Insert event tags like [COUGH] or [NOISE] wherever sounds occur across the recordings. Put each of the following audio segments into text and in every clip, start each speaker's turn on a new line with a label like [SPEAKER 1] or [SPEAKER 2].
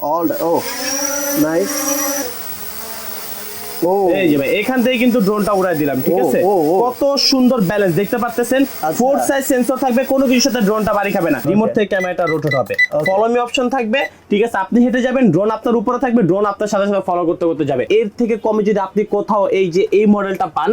[SPEAKER 1] all the, oh nice
[SPEAKER 2] এই যে ভাই এখান থেকে কিন্তু ড্রোনটা উড়াই দিলাম ঠিক আছে। কত সুন্দর ব্যালেন্স দেখতে পাচ্ছেন। ফোর সাইজ সেন্সর থাকবে কোনো কিছুর সাথে ড্রোনটা বাড়ি খাবে না। রিমোট থেকে ক্যামেরাটা রোটেট হবে। ফলো মি অপশন থাকবে ঠিক আছে? আপনি হেঁটে যাবেন ড্রোন আপনার উপরে থাকবে ড্রোন আপনার সাথে সাথে ফলো করতে করতে যাবে। এর থেকে কমে যদি আপনি কোথাও এই যে এই মডেলটা পান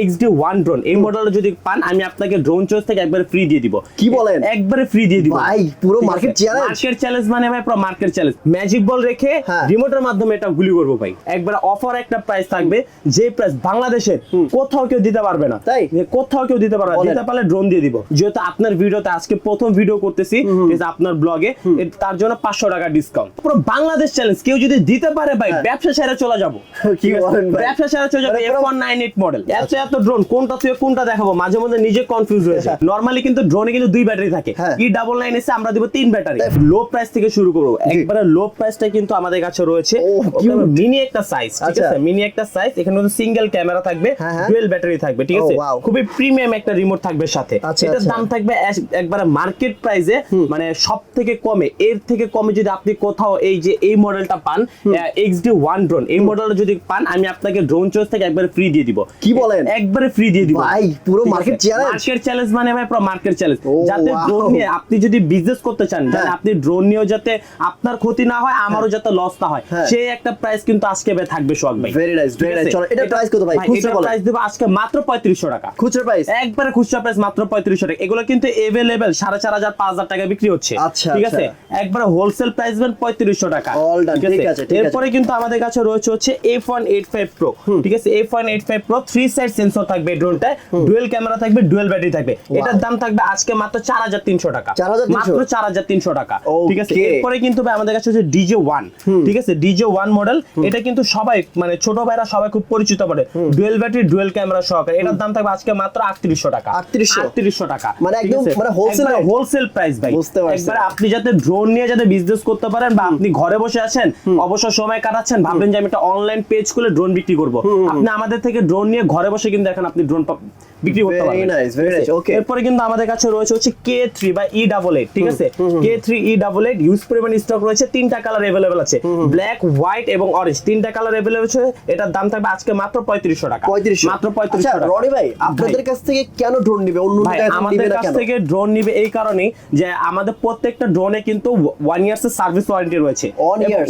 [SPEAKER 2] এক্স ডি ওয়ান ড্রোন এই মডেলটা যদি পান আমি আপনাকে ড্রোন চয়েস থেকে একবারে ফ্রি দিয়ে দিব।
[SPEAKER 1] কি বলেন?
[SPEAKER 2] একবারে ফ্রি দিয়ে দিব।
[SPEAKER 1] ভাই, পুরো market challenge?
[SPEAKER 2] মার্কেট চ্যালেঞ্জ মানে ভাই পুরো মার্কেট চ্যালেঞ্জ ম্যাজিক বল রেখে
[SPEAKER 1] হ্যাঁ।
[SPEAKER 2] রিমোটের মাধ্যমে এটা গুলি করব ভাই। একবার অফার একটা প্রাইস থাকবে যে প্রাইস বাংলাদেশের কোথাও কেউ দিতে পারবে না।
[SPEAKER 1] তাই?
[SPEAKER 2] কোথাও কেউ দিতে পারবে। দিতে পারলে ড্রোন দিয়ে দিব। যেহেতু আপনার ভিডিওতে আজকে প্রথম ভিডিও করতেছি আপনার ব্লগে তার জন্য পাঁচশো টাকা ডিসকাউন্ট পুরো বাংলাদেশ চ্যালেঞ্জ কেউ যদি দিতে পারে ভাই ব্যবসা সেরে চলে যাব।
[SPEAKER 1] হ্যাঁ। [LAUGHS] কি বলেন
[SPEAKER 2] ব্যবসা সেরে চলে যাবে F one nine eight model এত এত ড্রোন কোনটা থেকে কোনটা দেখাবো? মাঝে মধ্যে নিজে কনফিউজ হয়ে যায়। [LAUGHS] নর্মালি কিন্তু ড্রোনে কিন্তু দুই ব্যাটারি থাকে।
[SPEAKER 1] হ্যাঁ।
[SPEAKER 2] ই ডাবল নাইন এসে আমরা দিব তিন ব্যাটারি লো প্রাইস থেকে শুরু করব। একবারে লো প্রাইসটা কিন্তু আমাদের কাছে রয়েছে। মিনি একটা সাইজ ঠিক
[SPEAKER 1] আচ্ছা।
[SPEAKER 2] আছে? মিনি একটা সাইজ এখানে কিন্তু সিঙ্গেল ক্যামেরা থাকবে
[SPEAKER 1] হ্যাঁ, হ্যাঁ।
[SPEAKER 2] ডুয়েল ব্যাটারি থাকবে ঠিক আছে? খুবই প্রিমিয়াম একটা রিমোট থাকবে সাথে।
[SPEAKER 1] আচ্ছা,
[SPEAKER 2] এটার
[SPEAKER 1] আচ্ছা।
[SPEAKER 2] দাম থাকবে একবারে মার্কেট প্রাইসে মানে সব থেকে কমে এর থেকে কমে যদি আপনি কোথাও এই যে এই মডেলটা পান ওয়ান ড্রোন এই মডেলটা যদি পান আমি আপনাকে ড্রোন চয়েস থেকে একবারে ফ্রি দিয়ে দিব।
[SPEAKER 1] কি বলেন?
[SPEAKER 2] একবারে ফ্রি দিয়ে দিব।
[SPEAKER 1] ভাই, পুরো market challenge?
[SPEAKER 2] মার্কেট চ্যালেঞ্জ মানে ভাই পুরো মার্কেট চ্যালেঞ্জ যাতে ড্রোন নিয়ে আপনি যদি বিজনেস করতে চান
[SPEAKER 1] হ্যাঁ।
[SPEAKER 2] আপনি ড্রোন নিয়েও যাতে আপনার ক্ষতি না হয় আমারও যাতে লস না হয়
[SPEAKER 1] হ্যাঁ।
[SPEAKER 2] সেই একটা প্রাইস কিন্তু আজকে থাকবে সোহাগ ভাই।
[SPEAKER 1] চলো, কত ভাই? খুচরা
[SPEAKER 2] প্রাইস দেবো আজকে মাত্র টাকা।
[SPEAKER 1] খুচরা প্রাইস
[SPEAKER 2] একবারে খুচরা প্রাইস মাত্র পঁয়ত্রিশশো টাকা। এগুলো কিন্তু এভেলেবেল সাড়ে চার হাজার পাঁচ হাজার টাকা বিক্রি হচ্ছে।
[SPEAKER 1] আচ্ছা,
[SPEAKER 2] ঠিক আছে। একবারে হোলসেল প্রাইস দেবেন পঁয়ত্রিশশো টাকা।
[SPEAKER 1] All done, ঠিক আছে,
[SPEAKER 2] এরপরে কিন্তু আমাদের কাছে রয়েছে হচ্ছে ঠিক আছে? F one eight five pro three side sensor থাকবে ড্রোনটায় ডুয়েল ক্যামেরা থাকবে ডুয়েল ব্যাটারি থাকবে। এটার দাম থাকবে আজকে মাত্র চার হাজার তিনশো টাকা। মাত্র চার হাজার তিনশো টাকা। ঠিক আছে? এরপরে কিন্তু ভাই আমাদের কাছে হচ্ছে ডিজে ওয়ান ঠিক আছে? ডিজে ওয়ান মডেল এটা কিন্তু সবাই মানে ছোট ভাইরা সবাই খুব পরিচিত পড়ে ডুয়েল ব্যাটারি ডুয়েল ক্যামেরা সহকারে। এটার দাম থাকবে আজকে মাত্র আটত্রিশশো টাকা।
[SPEAKER 1] 3800
[SPEAKER 2] আটত্রিশশো টাকা।
[SPEAKER 1] মানে একদম মানে হোলসেল
[SPEAKER 2] হোলসেল প্রাইস ভাই।
[SPEAKER 1] বুঝতে পারছি।
[SPEAKER 2] একবার আপনি যাতে ড্রোন নিয়ে যাতে বিজনেস করতে পারেন বা আপনি ঘরে বসে আছেন অবসর সময় কাটাচ্ছেন ভাবলেন যে আমি একটা অনলাইন পেজ খুলে ড্রোন বিক্রি করব। আপনি আমাদের থেকে ড্রোন নিয়ে ঘরে বসে কিন্তু দেখেন আপনি ড্রোন বিক্রি করতে পারবেন. এরপরে কিন্তু আমাদের কাছে রয়েছে হচ্ছে বা ই ডাবল এইট ঠিক আছে? K three E double eight use পরিমাণ স্টক রয়েছে। তিনটা কালার আছে। ব্ল্যাক হোয়াইট এবং অরেঞ্জ তিনটা কালার আছে। এটার দাম থাকবে আজকে মাত্র পঁয়ত্রিশশো টাকা।
[SPEAKER 1] পঁয়ত্রিশশো।
[SPEAKER 2] মাত্র পঁয়ত্রিশশো
[SPEAKER 1] আচ্ছা
[SPEAKER 2] টাকা।
[SPEAKER 1] রনি ভাই আপনাদের কাছ থেকে কেন ড্রোন নিবে? অন্য
[SPEAKER 2] আমাদের কাছ থেকে ড্রোন নিবে এই কারণেই যে আমাদের প্রত্যেকটা ড্রোনে কিন্তু ইয়ার্স এর সার্ভিস ওয়ারেন্টি রয়েছে?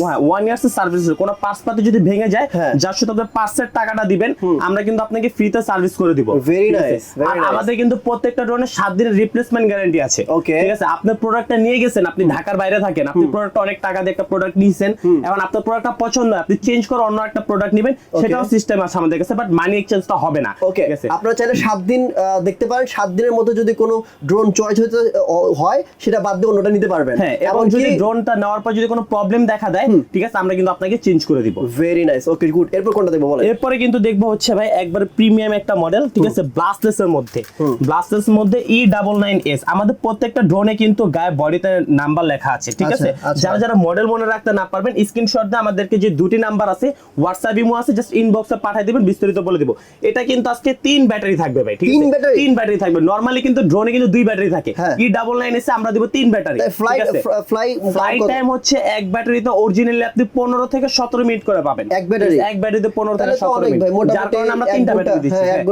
[SPEAKER 2] হ্যাঁ ইয়ার্স এর সার্ভিস কোনো পাতি যদি ভেঙে যায়
[SPEAKER 1] হ্যাঁ।
[SPEAKER 2] যার সাথে আপনি টাকাটা দিবেন আমরা কিন্তু আপনাকে ফ্রিতে সার্ভিস করে দিব।
[SPEAKER 1] Nice, very
[SPEAKER 2] আর আমাদের কিন্তু প্রত্যেকটা ড্রোনে সাত দিনের রিপ্লেসমেন্ট গ্যারান্টি আছে।
[SPEAKER 1] Okay.
[SPEAKER 2] ঠিক আছে? আপনার প্রোডাক্টটা নিয়ে গেছেন আপনি ঢাকার বাইরে থাকেন আপনি প্রোডাক্টটা অনেক টাকা দিয়ে একটা প্রোডাক্ট নিয়েছেন এখন আপনার প্রোডাক্টটা পছন্দ আপনি চেঞ্জ করে অন্য একটা প্রোডাক্ট নেবেন সেটাও সিস্টেম আছে আমাদের কাছে বাট মানি এক্সচেঞ্জটা হবে না।
[SPEAKER 1] ওকে
[SPEAKER 2] ঠিক আছে?
[SPEAKER 1] আপনারা চাইলে সাত দিন দেখতে পারেন সাত দিনের মধ্যে যদি কোনো ড্রোন চয়েস হতে হয় সেটা বাদ দিয়ে অন্যটা নিতে পারবেন।
[SPEAKER 2] হ্যাঁ এবং যদি ড্রোনটা নেওয়ার পর যদি কোনো প্রবলেম দেখা দেয় ঠিক আছে আমরা কিন্তু আপনাকে চেঞ্জ করে দিব।
[SPEAKER 1] ভেরি নাইস ওকে গুড এরপর কোনটা দেখব বলেন?
[SPEAKER 2] এরপরে কিন্তু দেখব হচ্ছে ভাই একবার প্রিমিয়াম একটা মডেল ঠিক আছে ব্লাস্টলেস এর মধ্যে। ব্লাস্টলেস মধ্যে ই ডাবল নাইন এস আমাদের প্রত্যেকটা ড্রোনে কিন্তু গায়ে বডিতে নাম্বার লেখা আছে ঠিক
[SPEAKER 1] আচ্ছা,
[SPEAKER 2] আছে?
[SPEAKER 1] আচ্ছা।
[SPEAKER 2] যারা যারা মডেল মনে রাখতে না পারবেন স্ক্রিনশট দিয়ে আমাদেরকে যে দুটি নাম্বার আছে হোয়াটসঅ্যাপ ইমো আছে জাস্ট ইনবক্সে পাঠিয়ে দিবেন বিস্তারিত বলে দিব। এটা কিন্তু আজকে তিন ব্যাটারি থাকবে ভাই ঠিক আছে? তিন ব্যাটারি থাকবে। নরমালি কিন্তু ড্রোনে কিন্তু দুই ব্যাটারি থাকে।
[SPEAKER 1] হ্যাঁ।
[SPEAKER 2] ই ডাবল নাইন এসে আমরা দিব তিন battery
[SPEAKER 1] fly fly
[SPEAKER 2] flight time হচ্ছে এক ব্যাটারিতে অরিজিনালি আপনি পনেরো থেকে সতেরো মিনিট করে পাবেন।
[SPEAKER 1] এক ব্যাটারি
[SPEAKER 2] এক ব্যাটারিতে পনেরো থেকে
[SPEAKER 1] তাহলে তো
[SPEAKER 2] সতেরো
[SPEAKER 1] অনেক
[SPEAKER 2] মিনিট যার কারণে আমরা তিনটা ব্যাটারি দিচ্ছি
[SPEAKER 1] হ্যাঁ, এক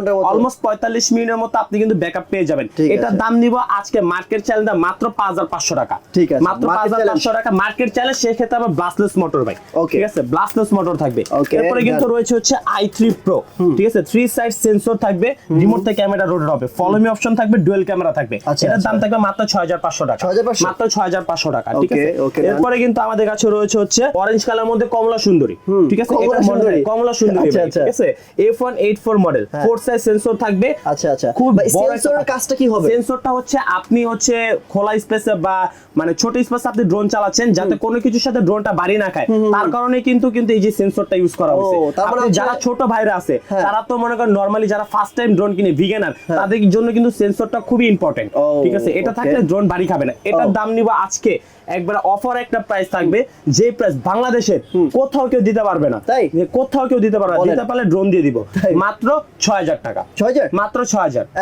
[SPEAKER 1] ঘণ্টার মতো।
[SPEAKER 2] অলমোস্ট পঁয়তাল্লিশ মিনিটের মতো আপনি কিন্তু ব্যাকআপ পেয়ে যাবেন। এটার দাম নিব আজকে মার্কেট চ্যালেঞ্জ মাত্র পাঁচ হাজার পাঁচশো টাকা।
[SPEAKER 1] ঠিক আছে,
[SPEAKER 2] মাত্র
[SPEAKER 1] market
[SPEAKER 2] পাঁচ হাজার
[SPEAKER 1] challenge।
[SPEAKER 2] পাঁচশো টাকা মার্কেট চ্যালেঞ্জ সেক্ষেত্রে আবার ব্লাস্টলেস মোটর ভাই। ঠিক আছে? ব্লাস্টলেস মোটর থাকবে। এরপরে কিন্তু রয়েছে হচ্ছে আই থ্রি প্রো ঠিক আছে? থ্রি সাইড সেন্সর থাকবে। রিমোট থেকে ক্যামেরা রোটেট হবে। ফলো মি অপশন থাকবে ডুয়েল ক্যামেরা থাকবে।
[SPEAKER 1] আচ্ছা,
[SPEAKER 2] এটার
[SPEAKER 1] আচ্ছা।
[SPEAKER 2] দাম থাকবে মাত্র ছয় হাজার পাঁচশো টাকা। মাত্র ছয় হাজার পাঁচশো টাকা। ঠিক আছে? এরপরে কিন্তু আমাদের কাছে রয়েছে হচ্ছে অরেঞ্জ কালার মধ্যে কমলা সুন্দরী। ঠিক আছে?
[SPEAKER 1] কমলা
[SPEAKER 2] এটা
[SPEAKER 1] সুন্দরী।
[SPEAKER 2] মডেল কমলা সুন্দরী
[SPEAKER 1] আচ্ছা।
[SPEAKER 2] ঠিক আছে? F one eight four model. Four size sensor থাকবে।
[SPEAKER 1] আচ্ছা আচ্ছা।
[SPEAKER 2] খুব
[SPEAKER 1] সেন্সরের কাজটা কি হবে?
[SPEAKER 2] সেন্সরটা হচ্ছে আপনি হচ্ছে খোলা স্পেসে বা মানে ছোট স্পেসে আপনি ড্রোন চালাচ্ছেন যাতে কোনো কিছুর সাথে ড্রোনটা বাড়ি না খায়। তার কারণে কিন্তু কিন্তু এই যে সেন্সরটা ইউজ করা হয়েছে।
[SPEAKER 1] ও, তার মানে
[SPEAKER 2] যারা ছোট ভাইরা আছে
[SPEAKER 1] হ্যাঁ।
[SPEAKER 2] তারা তো মনে করেন নরমালি যারা ফার্স্ট টাইম ড্রোন কিনে ভিগেনার তাদের জন্য কিন্তু সেন্সরটা খুবই ইম্পর্টেন্ট ঠিক আছে? এটা থাকলে ড্রোন বাড়ি খাবে না। এটার দাম নিব আজকে। একবার অফার একটা প্রাইস থাকবে যে প্রাইস বাংলাদেশের কোথাও কেউ দিতে পারবে না।
[SPEAKER 1] তাই?
[SPEAKER 2] কোথাও কেউ দিতে পারবে না। দিতে পারলে ড্রোন দিয়ে দিব। মাত্র ছয় হাজার টাকা।
[SPEAKER 1] ছয় হাজার?
[SPEAKER 2] মাত্র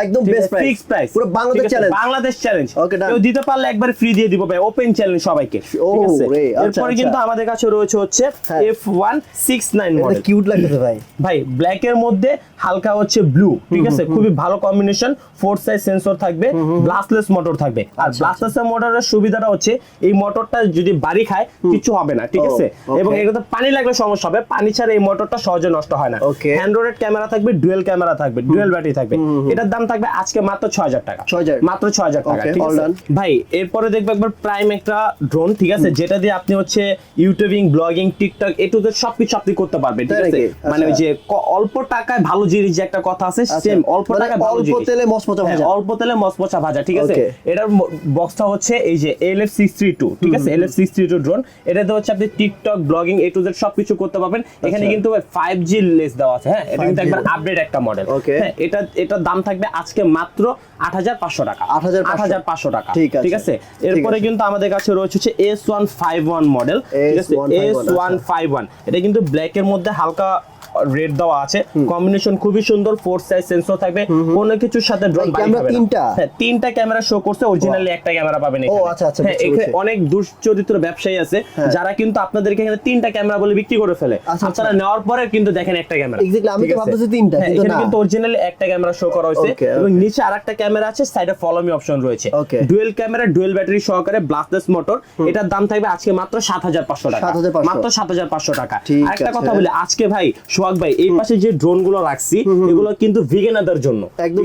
[SPEAKER 1] একদম।
[SPEAKER 2] ফিক্স প্রাইস
[SPEAKER 1] পুরো Bangladesh challenge।
[SPEAKER 2] Bangladesh challenge
[SPEAKER 1] done.
[SPEAKER 2] কেউ দিতে পারলে একবার ফ্রি দিয়ে দিব ভাই। ওপেন চ্যালেঞ্জ সবাইকে। ঠিক আছে?
[SPEAKER 1] আচ্ছা,
[SPEAKER 2] এরপরে
[SPEAKER 1] আচ্ছা।
[SPEAKER 2] কিন্তু আমাদের কাছে রয়েছে হচ্ছে
[SPEAKER 1] হ্যাঁ।
[SPEAKER 2] এফ ওয়ান সিক্স নাইন
[SPEAKER 1] এটা
[SPEAKER 2] মডেল
[SPEAKER 1] কিউট লাগতেছে ভাই।
[SPEAKER 2] ভাই ব্ল্যাক এর মধ্যে হালকা হচ্ছে ব্লু ঠিক আছে? খুবই ভালো কম্বিনেশন ফোর সাইজ সেন্সর থাকবে। ব্লাস্টলেস মোটর থাকবে। আর
[SPEAKER 1] আচ্ছা,
[SPEAKER 2] ব্লাস্টলেস মোটরের সুবিধাটা হচ্ছে এই মোটরটা যদি বাড়ি খায় কিছু হবে না। ঠিক আছে. এবং এগুলোতে পানি লাগলে সমস্যা হবে। পানি ছাড়া এই মোটরটা সহজে নষ্ট হয় না. অ্যান্ড্রয়েড ক্যামেরা থাকবে ডুয়েল ক্যামেরা থাকবে ডুয়েল ব্যাটারি থাকবে। এটার দাম থাকবে আজকে মাত্র ছয় হাজার টাকা
[SPEAKER 1] 6,000
[SPEAKER 2] মাত্র ছয় হাজার টাকা. ভাই এরপরে দেখব একবার প্রাইম একটা ড্রোন ঠিক আছে? যেটা দিয়ে আপনি হচ্ছে YouTubing blogging TikTok A to সবকিছু আপনি করতে পারবেন ঠিক আছে? মানে ওই
[SPEAKER 1] আচ্ছা।
[SPEAKER 2] যে ক- অল্প টাকায় ভালো জিনিস যে একটা কথা আছে
[SPEAKER 1] আচ্ছা,
[SPEAKER 2] সেম অল্প
[SPEAKER 1] মানে
[SPEAKER 2] টাকায় ভালো জিনিস।
[SPEAKER 1] অল্প তেলে মচমচা
[SPEAKER 2] হ্যাঁ,
[SPEAKER 1] ভাজা।
[SPEAKER 2] অল্প তেলে মচমচা ভাজা ঠিক আছে. এটার বক্সটা হচ্ছে এই যে এলএফ সিক্স থ্রি টু ঠিক আছে? LF six three two drone এটাতে হচ্ছে আপনি TikTok blogging A to Z সবকিছু করতে পারবেন। এখানে
[SPEAKER 1] আচ্ছা।
[SPEAKER 2] কিন্তু ফাইভ জি লেস দেওয়া আছে হ্যাঁ? এটা কিন্তু
[SPEAKER 1] 5G
[SPEAKER 2] একবার আপডেট একটা মডেল. হ্যাঁ এটা এটার দাম থাকবে আজকে মাত্র আট হাজার পাঁচশো টাকা।
[SPEAKER 1] আট হাজার
[SPEAKER 2] আট হাজার পাঁচশো টাকা।
[SPEAKER 1] ঠিক আছে।
[SPEAKER 2] ঠিক আছে? এরপরে কিন্তু আমাদের কাছে রয়েছে হচ্ছে S one five one model. ঠিক আছে? এস ওয়ান ফাইভ ওয়ান এটা কিন্তু ব্ল্যাক এর মধ্যে হালকা রেড দেওয়া আছে। কম্বিনেশন খুবই সুন্দর ফোর সাইজ সেন্সর থাকবে। কোনো কিছুর সাথে ড্রোন
[SPEAKER 1] ক্যামেরা তিনটা?
[SPEAKER 2] হ্যাঁ তিনটা ক্যামেরা শো করছে অরিজিনালি একটা ক্যামেরা পাবেন এখানে।
[SPEAKER 1] আচ্ছা, আচ্ছা,
[SPEAKER 2] হ্যাঁ, এখানে অনেক দুশ্চরিত্র ব্যবসায়ী আছে
[SPEAKER 1] হ্যাঁ।
[SPEAKER 2] যারা কিন্তু আপনাদেরকে এখানে তিনটা ক্যামেরা বলে বিক্রি করে ফেলে।
[SPEAKER 1] আচ্ছা,
[SPEAKER 2] আপনারা নেওয়ার পরে কিন্তু দেখেন একটা ক্যামেরা
[SPEAKER 1] Exactly, আমি তো ভাবতেছি তিনটা,
[SPEAKER 2] হ্যাঁ,
[SPEAKER 1] কিন্তু
[SPEAKER 2] এখানে
[SPEAKER 1] না।
[SPEAKER 2] কিন্তু অরিজিনালি একটা ক্যামেরা শো করা হয়েছে এবং নিচে আরেকটা ক্যামেরা আছে সাইডে ফলো মি অপশন রয়েছে. ডুয়েল ক্যামেরা ডুয়েল ব্যাটারি সহকারে ব্লাস্টলেস মোটর এটার দাম থাকবে আজকে মাত্র সাত হাজার পাঁচশো টাকা।
[SPEAKER 1] 7,500
[SPEAKER 2] মাত্র সাত হাজার পাঁচশো টাকা।
[SPEAKER 1] ঠিক
[SPEAKER 2] আরেকটা কথা বলি আজকে ভাই সোহাগ ভাই এই পাশে যে ড্রোনগুলো রাখছি এগুলো কিন্তু ভিগেনাদের জন্য।
[SPEAKER 1] একদম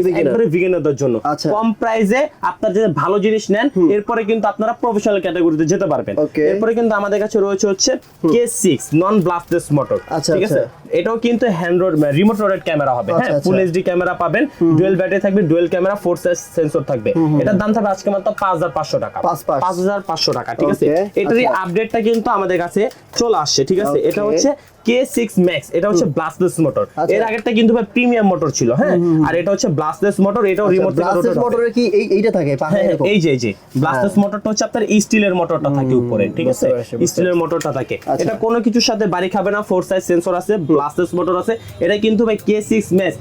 [SPEAKER 2] ভিগেনাদের। জন্য।
[SPEAKER 1] আচ্ছা।
[SPEAKER 2] কম প্রাইসে আপনার যে ভালো জিনিস নেন এরপরে কিন্তু আপনারা প্রফেশনাল ক্যাটাগরিতে যেতে পারবেন। এরপরে কিন্তু আমাদের কাছে রয়েছে হচ্ছে কে সিক্স নন ব্লাস্টলেস মোটর ঠিক আছে?
[SPEAKER 1] আচ্ছা।
[SPEAKER 2] এটাও কিন্তু hand rotate remote rotated camera হবে।
[SPEAKER 1] আচ্ছা,
[SPEAKER 2] হ্যাঁ। ফুল এইচডি ক্যামেরা পাবেন। ডুয়েল ব্যাটারি থাকবে ডুয়েল ক্যামেরা ফোর সেন্সর থাকবে। এটার দাম থাকবে আজকে মাত্র পাঁচ হাজার পাঁচশো টাকা।
[SPEAKER 1] পাঁচ
[SPEAKER 2] হাজার পাঁচশো টাকা ঠিক আছে? এটারই। আপডেটটা কিন্তু আমাদের কাছে চলে আসছে ঠিক আছে? এটা হচ্ছে কে সিক্স ম্যাক্স এটা হচ্ছে ব্লাস্টলেস মোটর
[SPEAKER 1] আচ্ছা।
[SPEAKER 2] এর আগেরটা কিন্তু প্রিমিয়াম মোটর ছিল হ্যাঁ? আর এটা হচ্ছে ব্লাস্টলেস মোটর এটাও রিমোট ব্লাস্টলেস
[SPEAKER 1] মোটরের কি এই এইটা থাকে
[SPEAKER 2] হ্যাঁ, হ্যাঁ? এই যে এই যে। ব্লাস্টলেস মোটরটা হচ্ছে আপনার স্টিলের মোটরটা থাকে উপরে ঠিক আছে? স্টিলের মোটরটা থাকে।
[SPEAKER 1] আচ্ছা।
[SPEAKER 2] এটা কোনো কিছুর সাথে বাড়ি খাবে না ফোর সাইজ সেন্সর আছে ব্লাস্টলেস মোটর আছে। এটা কিন্তু ভাই কে সিক্স ম্যাচ